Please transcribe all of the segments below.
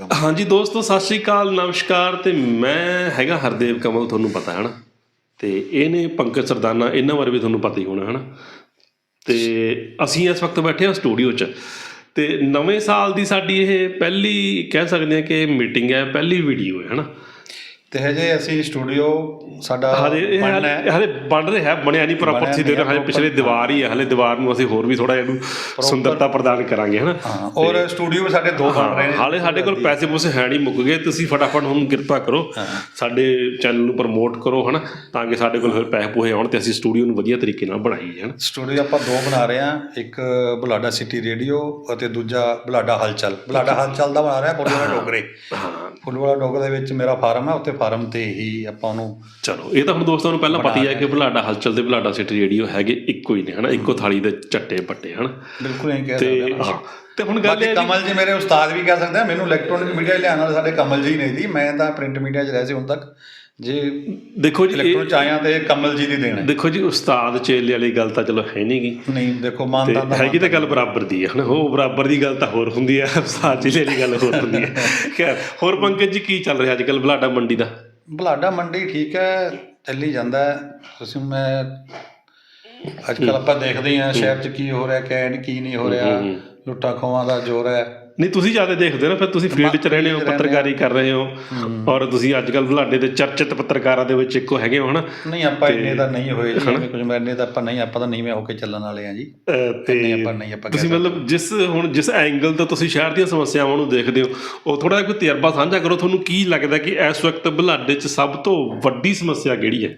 ਹਾਂਜੀ ਦੋਸਤੋ, ਸਤਿ ਸ਼੍ਰੀ ਅਕਾਲ, ਨਮਸਕਾਰ। ਤੇ ਮੈਂ ਹੈਗਾ ਹਰਦੇਵ ਕਮਲ, ਤੁਹਾਨੂੰ ਪਤਾ ਹੈ ਨਾ ਤੇ ਇਹ ਨੇ ਪੰਕਜ ਸਰਦਾਨਾ, ਇਹਨਾਂ ਬਾਰੇ ਵੀ ਤੁਹਾਨੂੰ ਪਤਾ ਹੀ ਹੋਣਾ ਹੈ ਨਾ ਤੇ ਅਸੀਂ ਇਸ ਵਕਤ ਬੈਠੇ ਹਾਂ ਸਟੂਡੀਓ 'ਚ। ਤੇ ਨਵੇਂ ਸਾਲ ਦੀ ਸਾਡੀ ਇਹ ਪਹਿਲੀ, ਕਹਿ ਸਕਦੇ ਹਾਂ ਕਿ ਮੀਟਿੰਗ ਹੈ, ਪਹਿਲੀ ਵੀਡੀਓ ਹੈ ਹੈ ਨਾ ਤੇ ਹਜੇ ਅਸੀਂ ਸਟੂਡੀਓ ਸਾਡਾ ਬਣਨਾ ਹੈ। ਹਲੇ ਬਣ ਰਿਹਾ ਬਣਿਆ ਨਹੀਂ ਪ੍ਰੋਪਰ ਸੀ ਦੇ ਹਲੇ ਪਿਛਲੇ ਦੀਵਾਰ ਹੀ ਹੈ ਹਲੇ ਦੀਵਾਰ ਨੂੰ ਅਸੀਂ ਹੋਰ ਵੀ ਥੋੜਾ ਇਹਨੂੰ ਸੁੰਦਰਤਾ ਪ੍ਰਦਾਨ ਕਰਾਂਗੇ ਹਨਾ? ਹਾਂ ਔਰ ਸਟੂਡੀਓ ਵੀ ਸਾਡੇ ਦੋ ਬਣ ਰਹੇ ਨੇ। ਹਾਲੇ ਸਾਡੇ ਕੋਲ ਪੈਸੇ ਪੂਸੇ ਹੈ ਨਹੀਂ ਮੁੱਕ ਗਏ ਤੁਸੀਂ ਫਟਾਫਟ ਹੁਣ ਕਿਰਪਾ ਕਰੋ ਸਾਡੇ ਚੈਨਲ ਨੂੰ ਪ੍ਰਮੋਟ ਕਰੋ ਹਨਾ? ਤਾਂ ਕਿ ਸਾਡੇ ਕੋਲ ਫਿਰ ਪੈਸੇ ਪੂਹੇ ਆਉਣ ਤੇ ਅਸੀਂ ਸਟੂਡੀਓ ਨੂੰ ਵਧੀਆ ਤਰੀਕੇ ਨਾਲ ਬਣਾਈਏ ਹਨਾ? ਸਟੂਡੀਓ ਆਪਾਂ ਦੋ ਬਣਾ ਰਹੇ ਹਾਂ ਇੱਕ ਬੁਲਾਡਾ ਸਿਟੀ ਰੇਡੀਓ ਅਤੇ ਦੂਜਾ ਬੁਲਾਡਾ ਹਲਚਲ। ਬੁਲਾਡਾ ਹਲਚਲ ਦਾ ਬਣਾ ਰਿਹਾ ਫੁੱਲਵਾਲਾ ਡੋਗਰੇ। ਹਾਂ। ਫੁੱਲਵਾਲਾ ਡੋਗਰੇ ਦੇ ਵਿੱਚ ਮੇਰਾ ਫਾਰਮ ਹੈ ਉੱਥੇ ਫਾਰਮ ਤੇ ਹੀ ਆਪਾਂ ਉਹਨੂੰ ਚਲੋ ਇਹ ਤਾਂ ਹੁਣ ਦੋਸਤਾਂ ਨੂੰ ਪਹਿਲਾਂ ਪਤਾ ਹੀ ਹੈ ਕਿ ਬੁਲਾਡਾ ਹਲਚਲ ਤੇ ਬੁਲਾਡਾ ਸਿਟੀ ਰੇਡੀਓ ਹੈਗੇ ਇੱਕੋ ਹੀ ਨੇ ਹਨਾ? ਇੱਕੋ ਥਾਲੀ ਦੇ ਚੱਟੇ ਪੱਟੇ ਹਨਾ? ਬਿਲਕੁਲ ਨਹੀਂ ਕਹਿ ਸਕਦੇ ਹਾਂ ਤੇ ਹੁਣ ਗੱਲ ਇਹ ਕਮਲ ਜੀ ਮੇਰੇ ਉਸਤਾਦ ਵੀ ਕਹਿ ਸਕਦੇ ਆ ਮੈਨੂੰ ਇਲੈਕਟ੍ਰੋਨਿਕ ਮੀਡੀਆ ਲਿਆਉਣ ਵਾਲੇ ਸਾਡੇ ਕਮਲ ਜੀ ਨੇ ਜੀ ਮੈਂ ਤਾਂ ਪ੍ਰਿੰਟ ਮੀਡੀਆ 'ਚ ਰਹਿ ਸੀ ਹੁਣ ਤੱਕ। ਜੇ ਦੇਖੋ ਜੀ ਇਲੈਕਟ੍ਰੋਨ ਚ ਆਇਆ ਤੇ ਕਮਲ ਜੀ ਦੀ ਦੇਣ ਹੈ। ਦੇਖੋ ਜੀ ਉਸਤਾਦ ਚੇਲੇ ਵਾਲੀ ਗੱਲ ਤਾਂ ਚਲੋ ਹੈ ਨਹੀਂਗੀ ਨਹੀਂ ਦੇਖੋ ਮਾਨਤਾ ਦਾ ਹੈਗੀ ਤਾਂ ਗੱਲ ਬਰਾਬਰ ਦੀ ਹੈ। ਹਨਾ ਉਹ ਬਰਾਬਰ ਦੀ ਗੱਲ ਤਾਂ ਹੋਰ ਹੁੰਦੀ ਹੈ ਉਸਤਾਦ ਚੇਲੇ ਵਾਲੀ ਗੱਲ ਹੋਰ ਹੁੰਦੀ ਹੈ। ਖੈਰ ਹੋਰ ਪੰਕਜ ਜੀ ਕੀ ਚੱਲ ਰਿਹਾ ਅੱਜ ਕੱਲ ਬਲਾਡਾ ਮੰਡੀ ਦਾ? ਬੁਲਾਡਾ ਮੰਡੀ ਠੀਕ ਹੈ ਚੱਲੀ ਜਾਂਦਾ ਹੈ। ਤੁਸੀਂ ਮੈਂ ਅੱਜ ਕੱਲ ਆਪਾਂ ਦੇਖਦੇ ਹਾਂ ਸ਼ਹਿਰ 'ਚ ਕੀ ਹੋ ਰਿਹਾ ਕਿਆ ਕੀ ਨਹੀਂ ਹੋ ਰਿਹਾ। ਲੁੱਟਾਂ ਖੋਹਾਂ ਦਾ ਜ਼ੋਰ ਹੈ। ਨਹੀਂ ਤੁਸੀਂ ਜ਼ਿਆਦਾ ਦੇਖਦੇ ਹੋ ਨਾ ਫਿਰ ਤੁਸੀਂ ਫੀਲਡ 'ਚ ਰਹਿੰਦੇ ਹੋ ਪੱਤਰਕਾਰੀ ਕਰ ਰਹੇ ਹੋ। ਔਰ ਤੁਸੀਂ ਅੱਜ ਕੱਲ ਬਲਾਡੇ ਦੇ ਚਰਚਿਤ ਪੱਤਰਕਾਰਾਂ ਦੇ ਵਿੱਚ ਇੱਕੋ ਹੈਗੇ ਹੋ ਹਨਾ? ਨਹੀਂ ਆਪਾਂ ਇੰਨੇ ਤਾਂ ਨਹੀਂ ਹੋਏ ਜੀ ਕੁਝ ਮੈਂ ਇੰਨੇ ਤਾਂ ਆਪਾਂ ਨਹੀਂ ਆਪਾਂ ਤਾਂ ਨੀਵੇਂ ਹੋ ਕੇ ਚੱਲਣ ਵਾਲੇ ਆ ਜੀ। ਤੇ ਆਪਾਂ ਨਹੀਂ ਆਪਾਂ ਤੁਸੀਂ ਮਤਲਬ ਜਿਸ ਹੁਣ ਜਿਸ ਐਂਗਲ ਤੋਂ ਤੁਸੀਂ ਸ਼ਹਿਰ ਦੀਆਂ ਸਮੱਸਿਆਵਾਂ ਨੂੰ ਦੇਖਦੇ ਹੋ ਉਹ ਥੋੜਾ ਜਿਹਾ ਕੋਈ ਤਜਰਬਾ ਸਾਂਝਾ ਕਰੋ ਤੁਹਾਨੂੰ ਕੀ ਲੱਗਦਾ ਕਿ ਇਸ ਵਕਤ ਬਲਾਡੇ 'ਚ ਸਭ ਤੋਂ ਵੱਡੀ ਸਮੱਸਿਆ ਕਿਹੜੀ ਹੈ?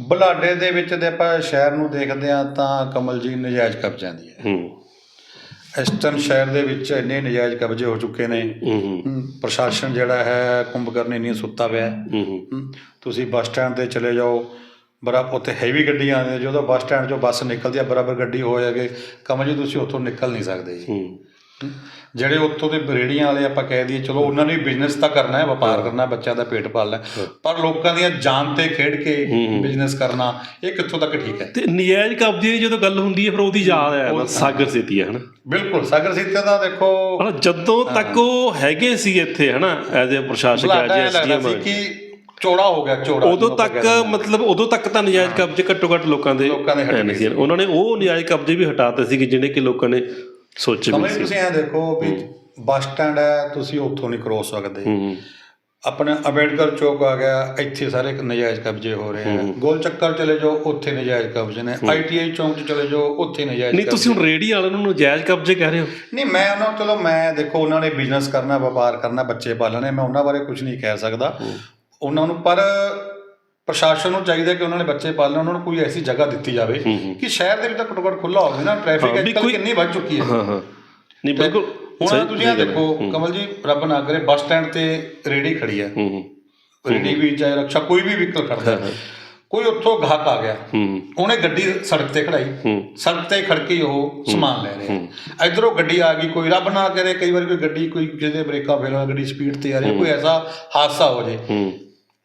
ਬੁਲਾਡੇ ਦੇ ਵਿੱਚ ਤੇ ਆਪਾਂ ਸ਼ਹਿਰ ਨੂੰ ਦੇਖਦੇ ਆ ਤਾਂ ਕਮਲ ਜੀ ਨਜਾਇਜ਼ ਕਬਜ਼ਿਆਂ ਦੀ ਹੈ। ਹੂੰ। ਟਾਈਮ ਸ਼ਹਿਰ ਦੇ ਵਿੱਚ ਇੰਨੇ ਨਜਾਇਜ਼ ਕਬਜ਼ੇ ਹੋ ਚੁੱਕੇ ਨੇ। ਪ੍ਰਸ਼ਾਸਨ ਜਿਹੜਾ ਹੈ ਕੁੰਭਕਰਨੀ ਨਹੀਂ ਸੁੱਤਾ ਪਿਆ। ਤੁਸੀਂ ਬੱਸ ਸਟੈਂਡ ਤੇ ਚਲੇ ਜਾਓ। ਬਰਾਬਰ ਉੱਥੇ ਹੈਵੀ ਗੱਡੀਆਂ ਆਉਂਦੀਆਂ ਜਦੋਂ ਬੱਸ ਸਟੈਂਡ 'ਚੋਂ ਬੱਸ ਨਿਕਲਦੀ ਆ ਬਰਾਬਰ ਗੱਡੀ ਹੋ ਜਾਗੇ ਕਮਲ ਜੀ ਤੁਸੀਂ ਉੱਥੋਂ ਨਿਕਲ ਨਹੀਂ ਸਕਦੇ ਜੀ। ਜਿਹੜੇ ਉੱਥੋਂ ਦੇ ਰੇੜੀਆਂ ਵਾਲੇ ਆਪਾਂ ਕਹਿ ਦਈਏ ਚਲੋ ਉਹਨਾਂ ਨੇ ਬਿਜ਼ਨਸ ਤਾਂ ਕਰਨਾ ਹੈ ਵਪਾਰ ਕਰਨਾ ਬੱਚਿਆਂ ਦਾ ਪੇਟ ਪਾਲਣਾ ਪਰ ਲੋਕਾਂ ਦੀਆਂ ਜਾਨ ਤੇ ਖੇਡ ਕੇ ਬਿਜ਼ਨਸ ਕਰਨਾ ਇਹ ਕਿੱਥੋਂ ਤੱਕ ਠੀਕ ਹੈ? ਤੇ ਨਜਾਇਜ਼ ਕਬਜ਼ੇ ਦੀ ਜਦੋਂ ਗੱਲ ਹੁੰਦੀ ਹੈ ਫਿਰ ਉਹਦੀ ਯਾਦ ਆ ਜਾਂਦਾ ਸਾਗਰ ਸੇਤੀ ਹੈ ਹਨਾ? ਬਿਲਕੁਲ ਸਾਗਰ ਸੀਤੇ ਦਾ ਦੇਖੋ ਹਨਾ ਜਦੋਂ ਤੱਕ ਉਹ ਹੈਗੇ ਸੀ ਇੱਥੇ ਹਨਾ ਐਜ਼ ਅ ਪ੍ਰਸ਼ਾਸਕ ਐਜ਼ ਲੱਗਦਾ ਐਸਡੀਐਮ। ਕਿ ਚੌੜਾ ਹੋ ਗਿਆ ਚੌੜਾ ਉਦੋਂ ਤੱਕ ਮਤਲਬ ਉਦੋਂ ਤੱਕ ਤਾਂ ਨਜਾਇਜ਼ ਕਬਜ਼ੇ ਘੱਟੋ ਘੱਟ ਲੋਕਾਂ ਦੇ ਲੋਕਾਂ ਦੇ ਹਟ ਸੀ। ਉਹਨਾਂ ਨੇ ਉਹ ਨਜਾਇਜ਼ ਕਬਜ਼ੇ ਵੀ ਹਟਾਤੇ ਸੀ ਕਿ ਜਿਹੜੇ ਕਿ ਲੋਕਾਂ ਨੇ ਸੋਚੇ ਵੀ ਕਮਲ ਸੀ। ਤੁਸੀਂ ਐ ਦੇਖੋ ਵੀ ਬੱਸ ਸਟੈਂਡ ਹੈ ਤੁਸੀਂ ਉੱਥੋਂ ਨਹੀਂ ਕ੍ਰੋਸ ਸਕਦੇ। ਹੂੰ ਆਪਣੇ ਅੰਬੇਡਕਰ ਚੌਕ ਆ ਗਿਆ ਇੱਥੇ ਸਾਰੇ ਨਜਾਇਜ਼ ਕਬਜ਼ੇ ਹੋ ਰਹੇ ਆ। ਗੋਲ ਚੱਕਰ ਚਲੇ ਜਾਓ ਉੱਥੇ ਨਜਾਇਜ਼ ਕਬਜ਼ੇ ਨੇ। ਆਈਟੀਆਈ ਚੌਂਕ 'ਚ ਚਲੇ ਜਾਓ ਉੱਥੇ ਨਜਾਇਜ਼ ਨਹੀਂ ਤੁਸੀਂ ਹੁਣ ਰੇੜੀ ਵਾਲਿਆਂ ਨੂੰ ਨਜਾਇਜ਼ ਕਬਜ਼ੇ ਕਹਿ ਰਹੇ ਹੋ? ਨਹੀਂ ਮੈਂ ਉਹਨਾਂ ਚਲੋ ਮੈਂ ਦੇਖੋ ਉਹਨਾਂ ਨੇ ਬਿਜ਼ਨਸ ਕਰਨਾ ਵਪਾਰ ਕਰਨਾ ਬੱਚੇ ਪਾਲਣੇ ਮੈਂ ਉਹਨਾਂ ਬਾਰੇ ਕੁਝ ਨਹੀਂ ਕਹਿ ਸਕਦਾ। ਉਹਨਾਂ ਨੂੰ ਪਰ ਪ੍ਰਸ਼ਾਸਨ ਨੂੰ ਚਾਹੀਦਾ ਕਿ ਉਹਨਾਂ ਨੇ ਬੱਚੇ ਪਾਲਣ ਉਹਨਾਂ ਨੂੰ ਕੋਈ ਐਸੀ ਜਗ੍ਹਾ ਦਿੱਤੀ ਜਾਵੇ ਕਿ ਸ਼ਹਿਰ ਦੇ ਵਿੱਚ ਤਾਂ ਘੱਟੋ ਘੱਟ ਖੁੱਲਾ ਹੋਵੇ ਨਾ ਟ੍ਰੈਫਿਕ ਵੀ ਅੱਜ ਕੱਲ੍ਹ ਕੋਈ- ਕਿੰਨੀ ਵੱਧ ਚੁੱਕੀ ਹੈ। ਹਾਂ ਹਾਂ। ਨਹੀਂ ਬਿਲਕੁਲ ਹੁਣ ਤੁਸੀਂ ਆ ਦੇਖੋ ਕਮਲ ਜੀ ਰੱਬ ਨਾ ਕਰੇ ਬੱਸ ਸਟੈਂਡ ਤੇ ਰੇੜੀ ਖੜੀ ਹੈ। ਰੇੜੀ ਵੀ ਚਾਹੇ ਰਕਸ਼ਾ ਕੋਈ ਵੀ ਵਹੀਕਲ ਖੜਦਾ ਹੈ। ਕੋਈ ਉੱਥੋਂ ਗਾਹਕ ਆ ਗਿਆ। ਹੂੰ। ਉਹਨੇ ਗੱਡੀ ਸੜਕ ਤੇ ਖੜਾਈ ਸੜਕ ਤੇ ਖੜ ਕੇ ਉਹ ਸਮਾਨ ਲੈ ਰਿਹਾ। ਇਧਰੋਂ ਗੱਡੀ ਆ ਗਈ ਕੋਈ ਰੱਬ ਨਾ ਕਰੇ ਕਈ ਵਾਰੀ ਕੋਈ ਗੱਡੀ ਕੋਈ ਜਿਹਦੇ ਬ੍ਰੇਕਾਂ ਫੇਲ ਗੱਡੀ ਸਪੀਡ ਤੇ ਆ ਰਹੀ ਕੋਈ ਐਸਾ ਹਾਦਸਾ ਹੋ ਜੇ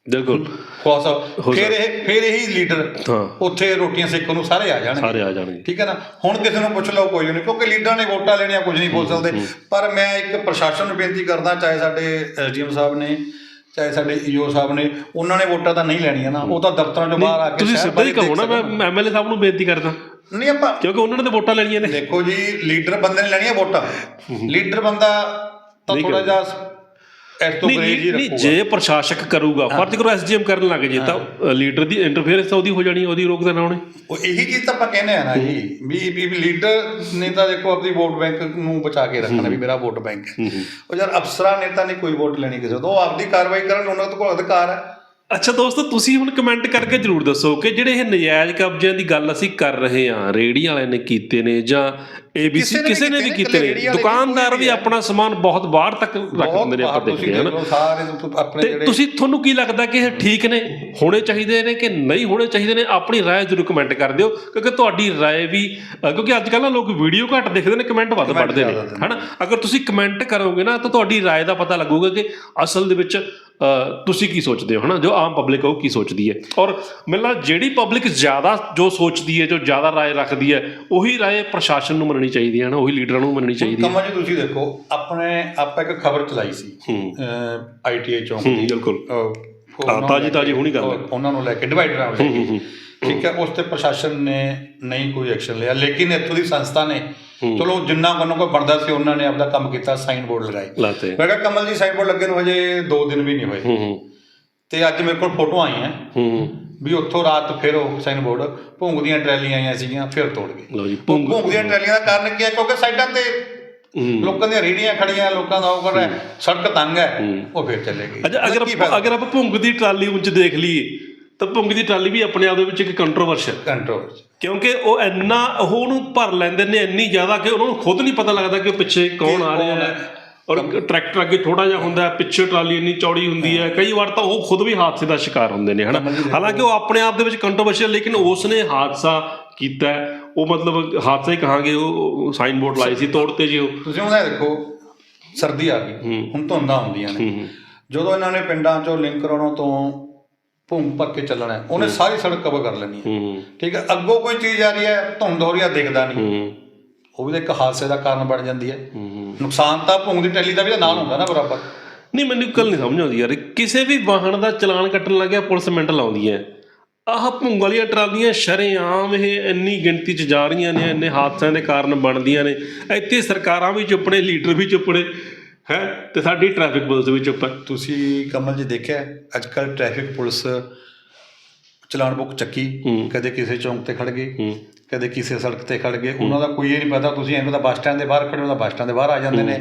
ਬਿਲਕੁਲ। ਖੁਆਸਾ। ਫਿਰ ਇਹ ਫਿਰ ਇਹੀ ਲੀਡਰ ਉੱਥੇ ਰੋਟੀਆਂ ਸੇਕਣ ਨੂੰ ਸਾਰੇ ਆ ਜਾਣਗੇ। ਸਾਰੇ ਆ ਜਾਣਗੇ। ਠੀਕ ਹੈ ਨਾ? ਹੁਣ ਕਿਸੇ ਨੂੰ ਪੁੱਛ ਲਓ ਕੋਈ ਨਹੀਂ ਕਿਉਂਕਿ ਲੀਡਰਾਂ ਨੇ ਵੋਟਾਂ ਲੈਣੀਆਂ ਕੁਝ ਨਹੀਂ ਬੋਲ ਸਕਦੇ। ਪਰ ਮੈਂ ਇੱਕ ਪ੍ਰਸ਼ਾਸਨ ਨੂੰ ਬੇਨਤੀ ਕਰਦਾ ਚਾਹੇ ਸਾਡੇ ਐਸਡੀਐਮ ਸਾਹਿਬ ਨੇ ਚਾਹੇ ਸਾਡੇ ਈਓ ਸਾਹਿਬ ਨੇ ਉਹਨਾਂ ਨੇ ਵੋਟਾਂ ਤਾਂ ਨਹੀਂ ਲੈਣੀਆਂ ਨਾ ਉਹ ਤਾਂ ਦਫ਼ਤਰਾਂ ਚੋਂ ਬਾਹਰ ਆ ਕੇ ਤੁਸੀਂ ਸਿੱਧਾ ਹੀ ਕਹੋ ਨਾ ਮੈਂ ਐਮਐਲਏ ਸਾਹਿਬ ਨੂੰ ਬੇਨਤੀ ਕਰਦਾ। ਨਹੀਂ ਆਪਾਂ ਕਿਉਂਕਿ ਉਹਨਾਂ ਨੇ ਤਾਂ ਵੋਟਾਂ ਲੈਣੀਆਂ ਨੇ। ਦੇਖੋ ਜੀ ਲੀਡਰ ਬੰਦੇ ਨੇ ਲੈਣੀਆਂ ਵੋਟਾਂ। ਲੀਡਰ ਬੰਦਾ ਤਾਂ ਥੋੜਾ ਜਿਹਾ ਇਸ ਤੋਂ ਗਰੇਜ ਹੀ ਰੱਖੂਗਾ। ਜੇ ਪ੍ਰਸ਼ਾਸਕ ਕਰੂਗਾ ਫਰਜ਼ ਕਰੋ ਐਸਡੀਐਮ ਕਰਨ ਲੱਗ ਜੇ ਤਾਂ ਲੀਡਰ ਦੀ ਇੰਟਰਫੇਰੈਂਸ ਤਾਂ ਉਹਦੀ ਹੋ ਜਾਣੀ ਉਹਦੀ ਰੋਕ ਦੇਣਾ ਉਹਨੇ। ਉਹ ਇਹੀ ਚੀਜ਼ ਤਾਂ ਆਪਾਂ ਕਹਿੰਦੇ ਆ ਨਾ ਜੀ ਵੀ ਵੀ ਵੀ ਲੀਡਰ ਨੇ ਤਾਂ ਦੇਖੋ ਆਪਣੀ ਵੋਟ ਬੈਂਕ ਨੂੰ ਬਚਾ ਕੇ ਰੱਖਣਾ ਵੀ ਮੇਰਾ ਵੋਟ ਬੈਂਕ ਹੈ। ਉਹ ਯਾਰ ਅਫਸਰਾਂ ਨੇ ਤਾਂ ਨਹੀਂ ਕੋਈ ਵੋਟ ਲੈਣੀ ਕਿਸੇ ਤੋਂ ਉਹ ਆਪਦੀ ਕਾਰਵਾਈ ਕਰਨ ਉਹਨਾਂ ਕੋਲ ਅਧਿਕਾਰ ਹੈ। ਅੱਛਾ ਦੋਸਤੋ ਤੁਸੀਂ ਹੁਣ ਕਮੈਂਟ ਕਰਕੇ ਜਰੂਰ ਦੱਸੋ ਕਿ ਜਿਹੜੇ ਇਹ ਨਜਾਇਜ਼ ਕਬਜ਼ਿਆਂ ਦੀ ਗੱਲ ਅਸੀਂ ਕਰ ਰਹੇ ਹਾਂ ਰੇੜੀ ਵਾਲਿਆਂ ਨੇ ਕੀਤੇ ਨੇ ਜਾਂ ਏਬੀਸੀ ਕਿਸੇ ਨੇ ਕਿਸੇ ਨੇ ਵੀ ਕੀਤੇ ਨੇ, ਕੀਤੇ ਰੇਹੜੀ ਨੇ ਵਾਲੇ ਦੁਕਾਨਦਾਰ ਕੋਈ ਵੀ ਵੀ ਹੈ। ਆਪਣਾ ਸਮਾਨ ਬਹੁਤ ਬਾਹਰ ਤੱਕ ਰੱਖ ਦਿੰਦੇ ਨੇ ਆਪਾਂ ਬਾਹਰ ਤੁਸੀਂ ਦੇਖਦੇ ਹਾਂ ਦੇਖ ਨਾ ਲਓ ਸਾਰੇ ਤੁ- ਆਪਣੇ ਤੇ ਜਿਹੜੇ ਤੁਸੀਂ ਤੁਹਾਨੂੰ ਕੀ ਲੱਗਦਾ ਕਿ ਇਹ ਠੀਕ ਨੇ ਹੋਣੇ ਚਾਹੀਦੇ ਨੇ ਕਿ ਨਹੀਂ ਹੋਣੇ ਚਾਹੀਦੇ ਨੇ ਆਪਣੀ رائے ਜ਼ਰੂਰ ਕਮੈਂਟ ਕਰ ਦਿਓ ਕਿਉਂਕਿ ਤੁਹਾਡੀ رائے ਵੀ ਅ, ਕਿਉਂਕਿ ਅੱਜ ਕੱਲ੍ਹ ਨਾ ਲੋਕ ਵੀਡੀਓ ਘੱਟ ਦੇਖਦੇ ਨੇ ਕਮੈਂਟ ਵੱਧ ਪੜ੍ਹਦੇ ਨੇ ਜ਼ਿਆਦਾ ਹਨਾ ਅਗਰ ਤੁਸੀਂ ਕਮੈਂਟ ਕਰੋਗੇ ਨਾ ਤਾਂ ਤੁਹਾਡੀ رائے ਦਾ ਪਤਾ ਲੱਗੂਗਾ ਕਿ ਅਸਲ ਦੇ ਵਿੱਚ ਅ, ਤੁਸੀਂ ਕੀ ਸੋਚਦੇ ਹੋ ਹਨਾ? ਜੋ ਆਮ ਪਬਲਿਕ ਉਹ ਕੀ ਸੋਚਦੀ ਹੈ? ਔਰ ਲੱਗਦਾ ਜਿਹੜੀ ਪਬਲਿਕ ਜ਼ਿਆਦਾ ਜੋ ਸੋਚਦੀ ਹੈ ਜੋ ਜ਼ਿਆਦਾ ਰਾਏ ਰੱਖਦੀ ਹੈ ਉਹੀ ਰਾਏ ਪ੍ਰਸ਼ਾਸਨ ਨੂੰ ਮੰਨਣੀ ਚਾਹੀਦੀ ਹੈ ਨਾ ਉਹੀ ਲੀਡਰਾਂ ਨੂੰ ਮੰਨਣੀ ਚਾਹੀਦੀ ਹੈ। ਕਮਲ ਜੀ ਤੁਸੀਂ ਦੇਖੋ ਆਪਣੇ ਆਪਾਂ ਇੱਕ ਖਬਰ ਚਲਾਈ ਸੀ ਆਈਟੀਆਈ ਚੌਂਕ ਹੂੰ ਬਿਲਕੁਲ। ਤਾਜ਼ੀ- ਤਾਜ਼ੀ ਹੁਣੀ ਗੱਲ ਉਹਨਾਂ ਨੂੰ ਲੈ ਕੇ ਡਿਵਾਈਡਰਾਂ ਹੂੰ। ਠੀਕ ਹੈ ਉਸ ਤੇ ਪ੍ਰਸ਼ਾਸਨ ਨੇ ਨਹੀਂ ਕੋਈ ਐਕਸ਼ਨ ਲਿਆ ਲੇਕਿਨ ਇੱਥੋਂ ਦੀ ਸੰਸਥਾ ਨੇ ਚਲੋ ਜਿੰਨਾ ਕੋਨੋਂ ਕੋਈ ਬਣਦਾ ਸੀ ਉਹਨਾਂ ਨੇ ਆਪਦਾ ਕੰਮ ਕੀਤਾ ਸਾਈਨ ਬੋਰਡ ਲਗਾਏ ਮੈਂ ਕਿਹਾ ਕਮਲ ਜੀ ਸਾਈਨ ਬੋਰਡ ਲੱਗੇ ਨੂੰ ਹਜੇ 2 ਦਿਨ ਵੀ ਨਹੀਂ ਹੋਏ। ਤੇ ਅੱਜ ਮੇਰੇ ਕੋਲ ਫੋਟੋ ਆਈਆਂ। ਵੀ ਉੱਥੋਂ ਰਾਤ ਫਿਰ ਉਹ ਸਾਈਨ ਬੋਰਡ ਭੁੰਗ ਦੀਆਂ ਟਰੈਲੀਆਂ ਆਈਆਂ ਸੀਗੀਆਂ ਫਿਰ ਤੋੜ ਗਏ। ਲਓ ਜੀ ਭੁੰਗ। ਦੀਆਂ ਟਰੈਲੀਆਂ ਦਾ ਕਾਰਨ ਕੀ ਹੈ? ਕਿਉਂਕਿ ਸਾਈਡਾਂ ਤੇ ਲੋਕਾਂ ਦੀਆਂ ਰੇੜੀਆਂ ਖੜੀਆਂ ਲੋਕਾਂ ਦਾ ਉਹ ਕਰ ਸੜਕ ਤੰਗ ਹੈ ਉਹ ਫਿਰ ਚੱਲੇ ਗਏ। ਅੱਛਾ ਅਗਰ ਆਪਾਂ ਭੁੰਗ ਦੀ ਟਰਾਲੀ ਉੱਚ ਦੇਖ ਲਈਏ ਤਾਂ ਭੁੰਗ ਦੀ ਟਰਾਲੀ ਵੀ ਆਪਣੇ ਆਪ ਦੇ ਵਿੱਚ ਇੱਕ ਕੰਟਰੋਵਰਸ਼ਲ ਕੰਟਰੋਲ ਕਿਉਂਕਿ ਉਹ ਇੰਨਾ ਉਹ ਉਹਨੂੰ ਭਰ ਲੈਂਦੇ ਨੇ ਇੰਨੀ ਜ਼ਿਆਦਾ ਕਿ ਉਹਨਾਂ ਨੂੰ ਖੁਦ ਨਹੀਂ ਪਤਾ ਲੱਗਦਾ ਕਿ ਪਿੱਛੇ ਕੌਣ ਆ ਰਿਹਾ ਹੈ। ਔਰ ਟਰੈਕਟਰ ਅੱਗੇ ਥੋੜਾ ਜਿਹਾ ਹੁੰਦਾ ਪਿੱਛੇ ਟਰਾਲੀ ਇੰਨੀ ਚੌੜੀ ਹੁੰਦੀ ਹੈ। ਕਈ ਵਾਰ ਤਾਂ ਉਹ ਖੁਦ ਵੀ ਹਾਦਸੇ ਦਾ ਸ਼ਿਕਾਰ ਹੁੰਦੇ ਨੇ ਹਨਾ? ਹਾਲਾਂਕਿ ਉਹ ਆਪਣੇ ਆਪ ਦੇ ਵਿੱਚ ਕੰਟਰੋਵਰਸ਼ਲ ਲੇਕਿਨ ਉਸ ਨੇ ਹਾਦਸਾ ਕੀਤਾ। ਉਹ ਮਤਲਬ ਹਾਦਸਾ ਹੀ ਕਹਾਂਗੇ ਉਹ ਸਾਈਨ ਬੋਰਡ ਲਾਏ ਸੀ ਤੋੜਤੇ ਜੀ ਉਹ। ਤੁਸੀਂ ਉਹਨਾਂ ਦੇਖੋ ਸਰਦੀ ਆ ਗਈ। ਹੁਣ ਧੁੰਦਾਂ ਹੁੰਦੀਆਂ ਨੇ। ਜਦੋਂ ਇਹਨਾਂ ਨੇ ਪਿੰਡਾਂ ਚੋਂ ਲਿੰਕ ਰੋਣੋਂ ਤੋਂ ਭੁੰਗ ਭਰ ਕੇ ਚੱਲਣਾ ਹੈ, ਉਹਨੇ ਸਾਰੀ ਸੜਕ ਕਵਰ ਕਰ ਲੈਣੀ ਹੈ। ਹੂੰ। ਠੀਕ ਹੈ ਅੱਗੋਂ ਕੋਈ ਚੀਜ਼ ਆ ਰਹੀ ਹੈ ਧੁੰਦ ਹੋ ਰਹੀ ਹੈ ਦਿਖਦਾ ਨਹੀਂ। ਹੂੰ। ਉਹ ਵੀ ਤਾਂ ਇੱਕ ਹਾਦਸੇ ਦਾ ਕਾਰਨ ਬਣ ਜਾਂਦੀ ਹੈ। ਹੂੰ ਨੁਕਸਾਨ ਤਾਂ ਭੁੰਗ ਦੀ ਟੈਲੀ ਦਾ ਵੀ ਤਾਂ ਨਾਲ ਹੁੰਦਾ ਨਾ ਬਰਾਬਰ। ਨਹੀਂ ਮੈਨੂੰ ਇੱਕ ਗੱਲ ਨਹੀਂ ਸਮਝ ਆਉਂਦੀ ਯਾਰ। ਕਿਸੇ ਵੀ ਵਾਹਨ ਦਾ ਚਲਾਨ ਕੱਟਣ ਲੱਗਿਆ ਪੁਲਿਸ ਮਿੰਟ ਲਾਉਂਦੀ ਹੈ। ਆਹ ਭੁੰਗ ਵਾਲੀਆਂ ਟਰਾਲੀਆਂ ਸ਼ਰੇਆਮ ਇਹ ਇੰਨੀ ਗਿਣਤੀ 'ਚ ਜਾ ਰਹੀਆਂ ਨੇ ਇੰਨੇ ਹਾਦਸਿਆਂ ਦੇ ਕਾਰਨ ਬਣਦੀਆਂ ਨੇ। ਇੱਥੇ ਸਰਕਾਰਾਂ ਵੀ ਚੁੱਪਣੇ ਲੀਡਰ ਵੀ ਚੁੱਪਣੇ ਹੈ? ਤੇ ਸਾਡੀ ਟ੍ਰੈਫਿਕ ਪੁਲਿਸ ਵੀ ਚੁੱਪ ਹੈ ਤੁਸੀਂ ਕਮਲ ਜੀ ਦੇਖਿਆ ਅੱਜ ਕੱਲ ਟ੍ਰੈਫਿਕ ਪੁਲਿਸ ਚਲਾਨ ਬੁੱਕ ਚੱਕੀ। ਕਦੇ ਕਿਸੇ ਚੌਂਕ ਤੇ ਖੜ ਗਏ। ਕਦੇ ਕਿਸੇ ਸੜਕ ਤੇ ਖੜ ਗਏ। ਉਹਨਾਂ ਦਾ ਕੋਈ ਇਹ ਨਹੀਂ ਪਤਾ ਤੁਸੀਂ ਐਵੇਂ ਤਾਂ ਬੱਸ ਸਟੈਂਡ ਦੇ ਬਾਹਰ ਖੜੇ ਹੋ ਤਾਂ ਬੱਸ ਸਟੈਂਡ ਦੇ ਬਾਹਰ ਆ ਜਾਂਦੇ ਨੇ।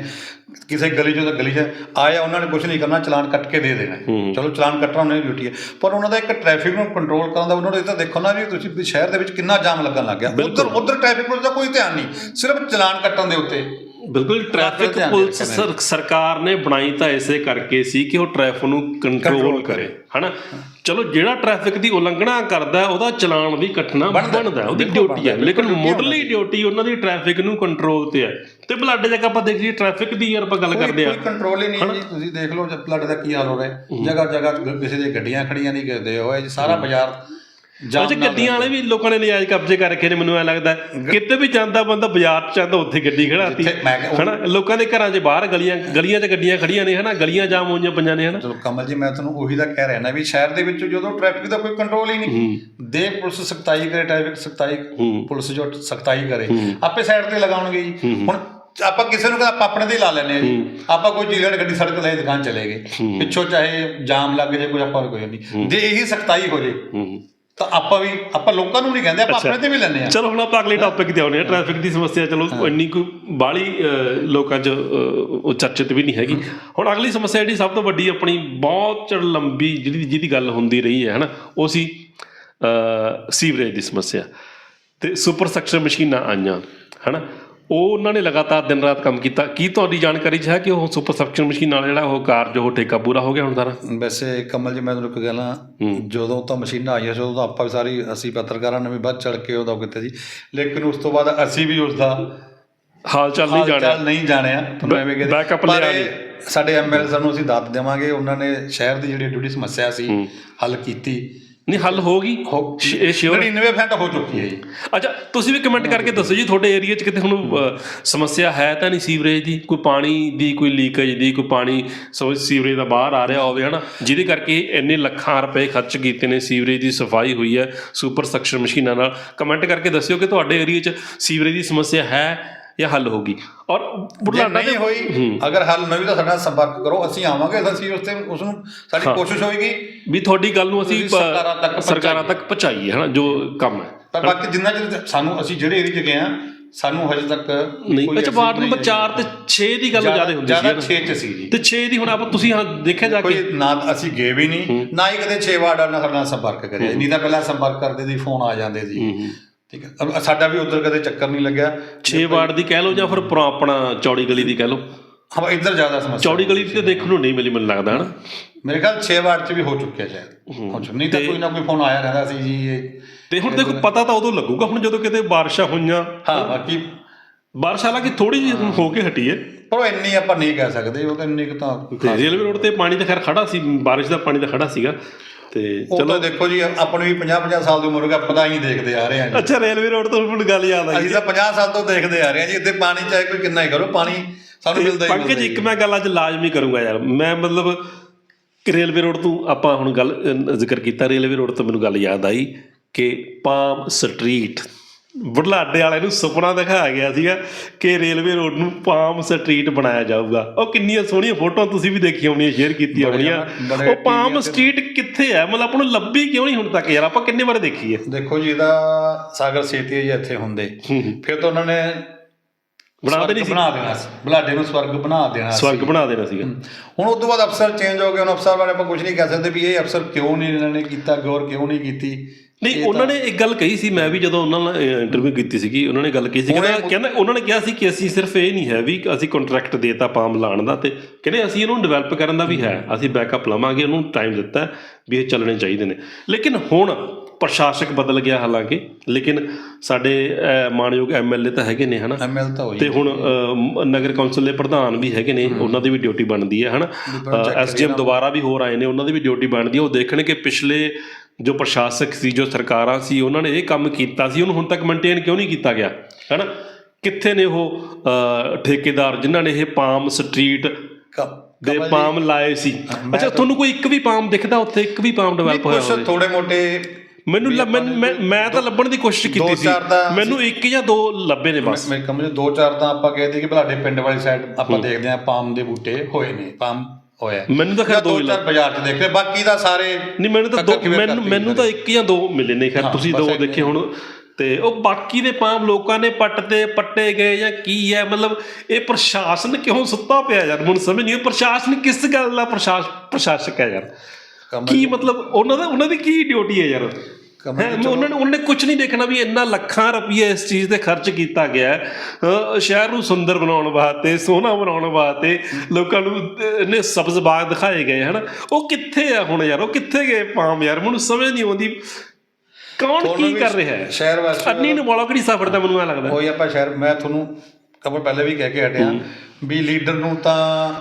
ਕਿਸੇ ਗਲੀ ਚੋਂ ਤਾਂ ਗਲੀ 'ਚ ਆਇਆ ਉਹਨਾਂ ਨੇ ਕੁਝ ਨਹੀਂ ਕਰਨਾ ਚਲਾਨ ਕੱਟ ਕੇ ਦੇ ਦੇਣਾ। ਚਲੋ ਚਲਾਨ ਕੱਟਣਾ ਉਹਨਾਂ ਦੀ ਡਿਊਟੀ ਹੈ। ਪਰ ਉਹਨਾਂ ਦਾ ਇੱਕ ਟ੍ਰੈਫਿਕ ਨੂੰ ਕੰਟਰੋਲ ਕਰਨ ਦਾ ਉਹਨਾਂ ਨੂੰ ਇਹ ਤਾਂ ਦੇਖੋ ਨਾ ਵੀ ਤੁਸੀਂ ਸ਼ਹਿਰ ਦੇ ਵਿੱਚ ਕਿੰਨਾ ਜਾਮ ਲੱਗਣ ਲੱਗ ਗਿਆ। ਉਧਰ ਉਧਰ ਟ੍ਰੈਫਿਕ ਪੁਲਿਸ ਦਾ ਕੋਈ ਧਿਆਨ ਨਹੀਂ। ਸਿਰਫ ਚਲਾਨ ਕੱਟਣ ਦੇ ਉੱਤੇ। ਬਿਲਕੁਲ ਟ੍ਰੈਫਿਕ ਦੇ ਪੁਲਿਸ ਸਰ- ਸਰਕਾਰ ਨੇ ਬਣਾਈ ਤਾਂ ਇਸੇ ਕਰਕੇ ਸੀ ਕਿ ਉਹ ਟ੍ਰੈਫਿਕ ਨੂੰ ਕੰਟਰੋਲ ਕਰੇ ਹਨਾ? ਚਲੋ ਜਿਹੜਾ ਟ੍ਰੈਫਿਕ ਦੀ ਉਲੰਘਣਾ ਕਰਦਾ ਉਹਦਾ ਚਲਾਨ ਵੀ ਕੱਟਣਾ ਬਣਦਾ ਉਹਦੀ ਡਿਊਟੀ ਹੈ। ਲੇਕਿਨ ਮੁੱਢਲੀ ਡਿਊਟੀ ਉਹਨਾਂ ਦੀ ਟ੍ਰੈਫਿਕ ਨੂੰ ਕੰਟਰੋਲ ਤੇ ਹੈ। ਤੇ ਬਲੱਡ ਜਗ੍ਹਾ ਆਪਾਂ ਦੇਖ ਲਈਏ ਟ੍ਰੈਫਿਕ ਦੀ ਯਾਰ ਆਪਾਂ ਗੱਲ ਕਰਦੇ ਆ ਕੋਈ ਕੰਟਰੋਲ ਹੀ ਨਹੀਂ ਜੀ। ਤੁਸੀਂ ਦੇਖ ਲਓ ਜਦ ਫਲੱਡ ਦਾ ਕੀ ਹਾਲ ਹੋ ਰਿਹਾ ਜਗ੍ਹਾ ਜਗ੍ਹਾ ਕਿਸੇ ਦੀਆਂ ਗੱਡੀਆਂ ਖੜੀਆਂ ਨਹੀਂ ਕਰਦੇ ਹੋਏ ਜੀ। ਸਾਰਾ ਬਾਜ਼ਾਰ ਅੱਛਾ ਗੱਡੀਆਂ ਵਾਲੇ ਵੀ ਲੋਕਾਂ ਨੇ ਨਜਾਇਜ਼ ਕਬਜ਼ੇ ਕਰ ਰੱਖੇ ਨੇ ਮੈਨੂੰ ਐ ਲੱਗਦਾ। ਕਿਤੇ ਵੀ ਜਾਂਦਾ ਬੰਦਾ ਬਾਜ਼ਾਰ ਚ ਜਾਂਦਾ ਉੱਥੇ ਗੱਡੀ ਖੜਾਤੀ ਹਨਾ ਲੋਕਾਂ ਦੇ ਘਰਾਂ 'ਚ ਬਾਹਰ ਗਲੀਆਂ ਗਲੀਆਂ 'ਚ ਗੱਡੀਆਂ ਖੜੀਆਂ ਨੇ ਹਨਾ ਗਲੀਆਂ ਜਾਮ ਹੋਈਆਂ ਪਈਆਂ ਨੇ ਹਨਾ। ਚਲੋ ਕਮਲ ਜੀ ਮੈਂ ਤੁਹਾਨੂੰ ਉਹੀ ਤਾਂ ਕਹਿ ਰਿਹਾ ਨਾ ਵੀ ਸ਼ਹਿਰ ਦੇ ਵਿੱਚ ਜਦੋਂ ਟ੍ਰੈਫਿਕ ਦਾ ਕੋਈ ਕੰਟਰੋਲ ਹੀ ਨਹੀਂ ਦੇ ਪੁਲਿਸ ਸਖਤਾਈ ਕਰੇ ਟ੍ਰੈਫਿਕ ਸਖਤਾਈ ਪੁਲਿਸ ਜੋ ਸਖਤਾਈ ਕਰੇ ਆਪੇ ਸਾਈਡ ਤੇ ਲਗਾਉਣਗੇ ਜੀ। ਹੁਣ ਆਪਾਂ ਕਿਸੇ ਨੂੰ ਕਹਿੰਦਾ ਆਪਾਂ ਆਪਣੇ ਤੇ ਲਾ ਲੈਨੇ ਆ ਜੀ। ਆਪਾਂ ਕੋਈ ਚੀਜ਼ ਗੱਡੀ ਸੜਕ ਤੇ ਦੁਕਾਨ ਚਲੇ ਗਏ। ਪਿੱਛੋਂ ਚਾਹੇ ਜਾਮ ਲੱਗ ਜੇ ਕੋਈ ਆਪਾਂ ਨੂੰ ਕੋਈ ਨਹੀਂ। ਜੇ ਇਹੀ ਸਖਤਾਈ ਹੋ ਜੇ ਤਾਂ ਆਪਾਂ ਵੀ ਆਪਾਂ ਲੋਕਾਂ ਨੂੰ ਨਹੀਂ ਕਹਿੰਦੇ ਆਪਾਂ ਆਪਣੇ ਤੇ ਵੀ ਲੈਨੇ ਆ ਚਲੋ ਹੁਣ ਆਪਾਂ ਅਗਲੇ ਟੌਪਿਕ ਤੇ ਆਉਂਦੇ ਆ ਟ੍ਰੈਫਿਕ ਦੀ ਸਮੱਸਿਆ ਚਲੋ ਇੰਨੀ ਕੋਈ ਬਾਲੀ ਲੋਕਾਂ 'ਚ ਉਹ ਚਰਚਿਤ ਵੀ ਨਹੀਂ ਹੈਗੀ। ਹੁਣ ਅਗਲੀ ਸਮੱਸਿਆ ਜਿਹੜੀ ਸਭ ਤੋਂ ਵੱਡੀ ਆਪਣੀ ਬਹੁਤ ਲੰਬੀ ਜਿਹੜੀ ਜਿਹਦੀ ਗੱਲ ਹੁੰਦੀ ਰਹੀ ਹੈ ਹਨਾ ਉਹ ਸੀ ਸੀਵਰੇਜ ਦੀ ਸਮੱਸਿਆ। ਤੇ ਸੁਪਰ ਸਕਸ਼ਨ ਮਸ਼ੀਨਾਂ ਆਈਆਂ ਹਨਾ। ਉਹ ਉਹਨਾਂ ਨੇ ਲਗਾਤਾਰ ਦਿਨ ਰਾਤ ਕੰਮ ਕੀਤਾ। ਕੀ ਤੁਹਾਡੀ ਜਾਣਕਾਰੀ 'ਚ ਹੈ ਕਿ ਉਹ ਸੁਪਰ ਸਕਸ਼ਨ ਮਸ਼ੀਨ ਨਾਲ ਜਿਹੜਾ ਉਹ ਕਾਰਜ ਉਹ ਠੇਕਾ ਪੂਰਾ ਹੋ ਗਿਆ ਹੁਣ ਸਾਰਾ? ਵੈਸੇ ਕਮਲ ਜੀ ਮੈਂ ਤੁਹਾਨੂੰ ਇੱਕ ਗੱਲ ਆ ਜਦੋਂ ਤਾਂ ਮਸ਼ੀਨਾਂ ਆਈਆਂ ਸੀ ਉਦੋਂ ਤਾਂ ਆਪਾਂ ਵੀ ਸਾਰੀ ਅਸੀਂ ਪੱਤਰਕਾਰਾਂ ਨੇ ਵੀ ਵੱਧ ਚੜ ਕੇ ਉਹਦਾ ਕੀਤਾ ਜੀ ਲੇਕਿਨ ਉਸ ਤੋਂ ਬਾਅਦ ਅਸੀਂ ਵੀ ਉਸ ਦਾ ਹਾਲ ਚਾਲ ਨਹੀਂ ਹਾਲ ਜਾਣਿਆ ਚਾਲ ਨਹੀਂ ਜਾਣਿਆ। ਤੁਹਾਨੂੰ ਐਵੇਂ ਕਹਿੰਦੇ ਪਰ ਲਿਆ ਇਹ ਸਾਡੇ ਐਮਐਲਏ ਸਾਨੂੰ ਅਸੀਂ ਦਾਤ ਦੇਵਾਂਗੇ। ਉਹਨਾਂ ਨੇ ਸ਼ਹਿਰ ਦੀ ਜਿਹੜੀ ਡਿਊਟੀ ਸਮੱਸਿਆ ਸੀ ਹੱਲ ਕੀਤੀ। ਨਹੀਂ ਹੱਲ ਹੋ ਗਈ ਹੋ- ਇਹ ਸ਼ੋਰ 99% ਹੋ ਚੁੱਕੀ ਹੈ ਜੀ। ਅੱਛਾ ਤੁਸੀਂ ਵੀ ਕਮੈਂਟ ਕਰਕੇ ਦੱਸੋ ਜੀ ਤੁਹਾਡੇ ਏਰੀਆ 'ਚ ਕਿਤੇ ਹੁਣ ਅਹ, ਸਮੱਸਿਆ ਹੈ ਤਾਂ ਨਹੀਂ ਸੀਵਰੇਜ ਦੀ? ਕੋਈ ਪਾਣੀ ਦੀ ਕੋਈ ਲੀਕੇਜ ਦੀ ਕੋਈ ਪਾਣੀ ਸੋ ਸੀਵਰੇਜ ਦਾ ਬਾਹਰ ਆ ਰਿਹਾ ਹੋਵੇ ਹਨਾ? ਜਿਹਦੇ ਕਰਕੇ ਇੰਨੇ ਲੱਖਾਂ ਰੁਪਏ ਖਰਚ ਕੀਤੇ ਨੇ ਸੀਵਰੇਜ ਦੀ ਸਫ਼ਾਈ ਹੋਈ ਹੈ ਸੁਪਰ ਸਕਸ਼ਨ ਮਸ਼ੀਨਾਂ ਨਾਲ। ਕਮੈਂਟ ਕਰਕੇ ਦੱਸਿਓ ਕਿ ਤੁਹਾਡੇ ਏਰੀਆ 'ਚ ਸੀਵਰੇਜ ਦੀ ਸਮੱਸਿਆ ਹੈ ਜਾਂ ਹੱਲ ਹੋਗੀ ਔਰ ਜੇ ਬੁਢਲਾਡਾ ਨਹੀਂ ਹੋਈ ਅਗਰ ਹੱਲ ਨਹੀਂ ਹੋਈ ਤਾਂ ਸਾਡਾ ਸੰਪਰਕ ਕਰੋ ਅਸੀਂ ਆਵਾਂਗੇ ਅਸੀਂ ਉਸ ਤੇ ਉਸ ਨੂੰ ਸਾਡੀ ਕੋਸ਼ਿਸ਼ ਹੋਏਗੀ। ਵੀ ਤੁਹਾਡੀ ਗੱਲ ਨੂੰ ਅਸੀਂ ਤੁਸੀਂ ਸਰਕਾਰਾਂ ਤੱਕ ਅਹ, ਸਰਕਾਰਾਂ ਤੱਕ ਪਹੁੰਚਾਈਏ ਹਨਾ ਜੋ ਕੰਮ ਹੈ। ਪਰ ਬਾਕੀ ਜਿੰਨਾ ਚਿਰ ਸਾਨੂੰ ਅਸੀਂ ਜਿਹੜੇ ਏਰੀਆ 'ਚ ਗਏ ਆ ਸਾਨੂੰ ਹਜੇ ਤੱਕ ਨਹੀਂ ਕੋਈ ਅੱਛਾ ਐਸੀ ਵਾਰਡ ਨੰਬਰ 4 ਤੇ 6 ਦੀ ਗੱਲ ਜ਼ਿਆਦਾ ਹੁੰਦੀ ਸੀ ਜ਼ਿਆਦਾ ਹਨਾ। 6 'ਚ ਸੀ ਜੀ। ਤੇ 6 ਦੀ ਹੁਣ ਆਪਾਂ ਤੁਸੀਂ ਹਾਂ ਦੇਖਿਆ ਜਾ ਕੇ ਕੋਈ ਨਾ ਅਸੀਂ ਗਏ ਵੀ ਨਹੀਂ ਨਾ ਹੀ ਕਦੇ 6 ਵਾਰਡ ਨਾਲ ਸਾਡੇ ਨਾਲ ਸੰਪਰਕ ਕਰਿਆ। ਨਹੀਂ ਤਾਂ ਪਹਿਲਾਂ ਸੰਪਰਕ ਕਰਦੇ ਸੀ ਫੋਨ ਆ ਜਾਂਦੇ ਸੀ। ਠੀਕ ਹੈ। ਸਾਡਾ ਵੀ ਉਧਰ ਕਦੇ ਚੱਕਰ ਨਹੀਂ ਲੱਗਿਆ। 6 ਵਾਰਡ ਦੀ ਕਹਿ ਲਓ ਜਾਂ ਫਿਰ ਪੁਰਾ- ਆਪਣਾ ਚੌੜੀ ਗਲੀ ਦੀ ਕਹਿ ਲਓ। ਹਾਂ ਇੱਧਰ ਜ਼ਿਆਦਾ ਸਮੱਸਿਆ। ਚੌੜੀ ਗਲੀ ਤੇ ਦੇਖਣ ਨੂੰ ਨਹੀਂ ਮਿਲੀ ਮੈਨੂੰ ਲੱਗਦਾ ਹਨਾ? ਮੇਰੇ ਖਿਆਲ 6 ਵਾਰਡ 'ਚ ਵੀ ਹੋ ਚੁੱਕਿਆ ਸ਼ਾਇਦ। ਹੋ। ਚੁੱਕਿਆ ਨਹੀਂ ਤਾਂ ਕੋਈ ਨਾ ਕੋਈ ਫੋਨ ਆਇਆ ਰਹਿੰਦਾ ਸੀ ਜੀ ਇਹ ਤੇ ਹੁਣ ਦੇਖੋ ਪਤਾ ਤਾਂ ਉਦੋਂ ਲੱਗੂਗਾ ਹੁਣ ਜਦੋਂ ਕਿਤੇ ਬਾਰਿਸ਼ਾਂ ਹੋਈਆਂ। ਹਾਂ ਬਾਕੀ ਬਾਰਿਸ਼ ਹਾਲਾਂਕਿ ਥੋੜੀ ਜਿਹੀ ਹੋ ਕੇ ਹਟੀ ਹੈ। ਪਰ ਉਹ ਇੰਨੀ ਆਪਾਂ ਨਹੀਂ ਕਹਿ ਸਕਦੇ ਉਹ ਤਾਂ ਇੰਨੀ ਤੇ ਰੇਲਵੇ ਰੋਡ ਤੇ ਪਾਣੀ ਤਾਂ ਖੈਰ ਖੜਾ ਸੀ ਬਾਰਿਸ਼ ਦਾ ਪਾਣੀ ਤਾਂ ਖੜਾ ਸੀਗਾ। ਤੇ ਉਹ ਤਾਂ ਦੇਖੋ ਜੀ ਆਪਾਂ ਨੂੰ ਵੀ 50 50 ਸਾਲ ਦੀ ਉਮਰ ਹੋ ਗਈ ਆਪਾਂ ਤਾਂ ਹੀ ਦੇਖਦੇ ਆ ਰਹੇ ਹਾਂ ਜੀ। ਅੱਛਾ ਰੇਲਵੇ ਰੋਡ ਤੋਂ ਮੈਨੂੰ ਗੱਲ ਯਾਦ ਆਈ ਅਸੀਂ ਤਾਂ 50 ਸਾਲ ਤੋਂ ਦੇਖਦੇ ਆ ਰਹੇ ਹਾਂ ਜੀ ਇੱਥੇ ਪਾਣੀ ਚਾਹੇ ਕੋਈ ਕਿੰਨਾ ਹੀ ਕਰੋ ਪਾਣੀ ਸਾਨੂੰ ਮਿਲਦਾ ਹੀ ਪੰਕਜ ਇੱਕ ਮੈਂ ਗੱਲ ਅੱਜ ਲਾਜ਼ਮੀ ਕਰੂੰਗਾ ਯਾਰ ਮੈਂ ਮਤਲਬ ਰੇਲਵੇ ਰੋਡ ਤੋਂ ਆਪਾਂ ਹੁਣ ਗੱਲ ਜ਼ਿਕਰ ਕੀਤਾ ਰੇਲਵੇ ਰੋਡ ਤੋਂ ਮੈਨੂੰ ਗੱਲ ਯਾਦ ਆਈ ਕਿ ਪਾਮ ਸਟਰੀਟ ਬੁਢਲਾਡੇ ਵਾਲੇ ਨੂੰ ਸੁਪਨਾ ਦਿਖਾਇਆ ਗਿਆ ਸੀਗਾ ਕਿ ਰੇਲਵੇ ਰੋਡ ਨੂੰ ਪਾਮ ਸਟਰੀਟ ਬਣਾਇਆ ਜਾਊਗਾ। ਉਹ ਕਿੰਨੀਆਂ ਸੋਹਣੀਆਂ ਫੋਟੋਆਂ ਤੁਸੀਂ ਵੀ ਦੇਖੀਆਂ ਹੋਣੀਆਂ ਸ਼ੇਅਰ ਕੀਤੀਆਂ ਹੋਣੀਆਂ। ਉਹ ਪਾਮ ਸਟਰੀਟ ਕਿੱਥੇ ਹੈ? ਮਤਲਬ ਆਪਾਂ ਨੂੰ ਲੱਭੀ ਕਿਉਂ ਨਹੀਂ ਹੁਣ ਤੱਕ ਯਾਰ? ਆਪਾਂ ਕਿੰਨੇ ਵਾਰ ਦੇਖੀ ਹੈ? ਦੇਖੋ ਜੀ ਇਹਦਾ ਸਾਗਰ ਸੇਤੀ ਜੀ ਇੱਥੇ ਹੁੰਦੇ। ਫਿਰ ਤਾਂ ਉਹਨਾਂ ਨੇ ਬਣਾ ਦੇਣੀ ਸੀ? ਬਣਾ ਦੇਣਾ ਸੀ। ਬੁਲਾਡੇ ਨੂੰ ਸਵਰਗ ਬਣਾ ਦੇਣਾ ਸੀ। ਸਵਰਗ ਬਣਾ ਦੇਣਾ ਸੀਗਾ। ਹੁਣ ਉਸ ਤੋਂ ਬਾਅਦ ਅਫਸਰ ਚੇਂਜ ਹੋ ਗਏ। ਹੁਣ ਅਫਸਰ ਬਾਰੇ ਆਪਾਂ ਕੁਝ ਨਹੀਂ ਕਹਿ ਸਕਦੇ ਵੀ ਇਹ ਅਫਸਰ ਕਿਉਂ ਨਹੀਂ ਇਹਨਾਂ ਨੇ ਕੀਤਾ ਗੌਰ ਕਿਉਂ ਨਹੀਂ ਕੀਤੀ। ਨਹੀਂ ਉਹਨਾਂ ਨੇ ਇੱਕ ਗੱਲ ਕਹੀ ਸੀ ਮੈਂ ਵੀ ਜਦੋਂ ਉਹਨਾਂ ਨਾਲ ਇੰਟਰਵਿਊ ਕੀਤੀ ਸੀਗੀ ਉਹਨਾਂ ਨੇ ਗੱਲ ਕਹੀ ਸੀ ਕਹਿੰਦਾ ਕਹਿੰਦਾ ਉਹਨਾਂ ਨੇ ਕਿਹਾ ਸੀ ਕਿ ਅਸੀਂ ਸਿਰਫ ਇਹ ਨਹੀਂ ਹੈ ਵੀ ਅਸੀਂ ਕੰਟਰੈਕਟ ਦੇਤਾ ਪਾਮ ਲਾਣ ਦਾ ਤੇ ਕਹਿੰਦੇ ਅਸੀਂ ਇਹਨੂੰ ਡਿਵੈਲਪ ਕਰਨ ਦਾ ਵੀ ਹੈ ਅਸੀਂ ਬੈਕਅਪ ਲਵਾਂਗੇ ਉਹਨੂੰ ਟਾਈਮ ਦਿੱਤਾ ਵੀ ਇਹ ਚੱਲਣੇ ਚਾਹੀਦੇ ਨੇ। ਲੇਕਿਨ ਹੁਣ ਪ੍ਰਸ਼ਾਸਕ ਬਦਲ ਗਿਆ ਹਾਲਾਂਕਿ ਲੇਕਿਨ ਸਾਡੇ ਅਹ, ਮਾਣਯੋਗ ਐਮਐਲਏ ਤਾਂ ਹੈਗੇ ਨੇ ਹਨਾ? ਐਮਐਲ ਤਾਂ ਹੋਈ ਤੇ ਹੁਣ ਨਗਰ ਕੌਂਸਲ ਦੇ ਪ੍ਰਧਾਨ ਵੀ ਹੈਗੇ ਨੇ ਉਹਨਾਂ ਦੀ ਵੀ ਡਿਊਟੀ ਬਣਦੀ ਹੈ ਹਨਾ? ਐਸਡੀਐਮ ਦੁਬਾਰਾ ਵੀ ਹੋਰ ਆਏ ਨੇ ਉਹਨਾਂ ਦੀ ਵੀ ਡਿਊਟੀ ਬਣਦੀ ਹੈ। ਉਹ ਦੇਖਣ ਕਿ ਪਿਛਲੇ ਜੋ ਪ੍ਰਸ਼ਾਸਕ ਸੀ ਜੋ ਸਰਕਾਰਾਂ ਸੀ ਉਹਨਾਂ ਨੇ ਇਹ ਕੰਮ ਕੀਤਾ ਸੀ ਉਹਨੂੰ ਹੁਣ ਤੱਕ ਮੇਨਟੇਨ ਕਿਉਂ ਨਹੀਂ ਕੀਤਾ ਗਿਆ? ਹਨਾ? ਕਿੱਥੇ ਨੇ ਉਹ ਠੇਕੇਦਾਰ ਜਿਨ੍ਹਾਂ ਨੇ ਇਹ ਪਾਮ ਸਟਰੀਟ ਦੇ ਪਾਮ ਲਾਏ ਸੀ? ਅੱਛਾ ਤੁਹਾਨੂੰ ਕੋਈ ਇੱਕ ਵੀ ਪਾਮ ਦਿਖਦਾ ਉੱਥੇ? ਇੱਕ ਵੀ ਪਾਮ ਡਿਵੈਲਪ ਹੋਇਆ ਕੁਝ ਥੋੜੇ ਮੋਟੇ ਮੈਨੂੰ ਮੈਂ ਤਾਂ ਲੱਭਣ ਦੀ ਕੋਸ਼ਿਸ਼ ਕੀਤੀ ਸੀ। ਮੈਨੂੰ ਇੱਕ ਜਾਂ ਦੋ ਲੱਭੇ ਨੇ ਬਸ। ਮੇਰੇ ਕਮਰੇ ਦੋ ਚਾਰ ਤਾਂ ਆਪਾਂ ਕਹਿੰਦੇ ਕਿ ਬਲਾਡੇ ਪਿੰਡ ਵਾਲੀ ਸਾਈਡ ਆਪਾਂ ਦੇਖਦੇ ਆ ਪਾਮ ਦੇ ਬੂਟੇ ਹੋਏ ਨੇ ਪਾਮ ਹੋਇਆ। ਮੈਨੂੰ ਤਾਂ ਖੈਰ ਦੋ ਦੋ ਚਾਰ ਬਾਜ਼ਾਰ 'ਚ ਦੇਖ ਬਾਕੀ ਦਾ ਸਾਰੇ ਨਹੀਂ ਮੈਨੂੰ ਤਾਂ ਦੋ ਮੈਨੂੰ ਮੈਨੂੰ ਤਾਂ ਇੱਕ ਜਾਂ ਦੋ ਮਿਲੇ ਨੇ ਖੈਰ ਤੁਸੀਂ ਦੋ ਦੇਖੇ ਹੁਣ ਤੇ ਉਹ ਬਾਕੀ ਦੇ ਪਾਮ ਲੋਕਾਂ ਨੇ ਪੱਟ ਤੇ ਪੱਟੇ ਗਏ ਜਾਂ ਕੀ ਹੈ? ਮਤਲਬ ਇਹ ਪ੍ਰਸ਼ਾਸਨ ਕਿਉਂ ਸੁੱਤਾ ਪਿਆ ਯਾਰ? ਮੈਨੂੰ ਸਮਝ ਨਹੀਂ ਪ੍ਰਸ਼ਾਸਨ ਕਿਸ ਗੱਲ ਦਾ ਪ੍ਰਸ਼ਾਸ ਪ੍ਰਸ਼ਾਸਕ ਹੈ ਯਾਰ? ਕੀ ਮਤਲਬ ਉਹਨਾਂ ਦਾ ਉਹਨਾਂ ਦੀ ਕੀ ਡਿਊਟੀ ਹੈ ਯਾਰ? ਮੈਂ ਉਹਨਾਂ ਨੇ ਉਹਨਾਂ ਨੇ ਕੁਝ ਨਹੀਂ ਦੇਖਣਾ ਵੀ ਇੰਨਾ ਲੱਖਾਂ ਰੁਪਏ ਇਸ ਚੀਜ਼ ਤੇ ਖਰਚ ਕੀਤਾ ਗਿਆ ਸ਼ਹਿਰ ਨੂੰ ਸੁੰਦਰ ਬਣਾਉਣ ਵਾਸਤੇ ਸੋਹਣਾ ਬਣਾਉਣ ਵਾਸਤੇ ਲੋਕਾਂ ਨੂੰ ਇਹਨੇ ਸਬਜ਼ ਬਾਗ ਦਿਖਾਏ ਗਏ ਹਨ? ਉਹ ਕਿੱਥੇ ਆ ਹੁਣ ਯਾਰ? ਉਹ ਕਿੱਥੇ ਗਏ ਪਾਮ ਯਾਰ? ਮੈਨੂੰ ਸਮਝ ਨਹੀਂ ਆਉਂਦੀ। ਕੌਣ ਕੀ ਕਰ ਰਿਹਾ ਹੈ? ਸ਼ਹਿਰ ਵਾਸੀ ਅੰਨੀ ਨੂੰ ਬੋਲਾ ਕਿਹੜੀ ਸਫੜਦਾ ਮੈਨੂੰ ਐ ਲੱਗਦਾ? ਕੋਈ ਆਪਾਂ ਸ਼ਹਿਰ ਮੈਂ ਤੁਹਾਨੂੰ ਕਮਲ ਪਹਿਲੇ ਵੀ ਕਹਿ ਕੇ ਹਟਿਆ ਵੀ ਲੀਡਰ ਨੂੰ ਤਾਂ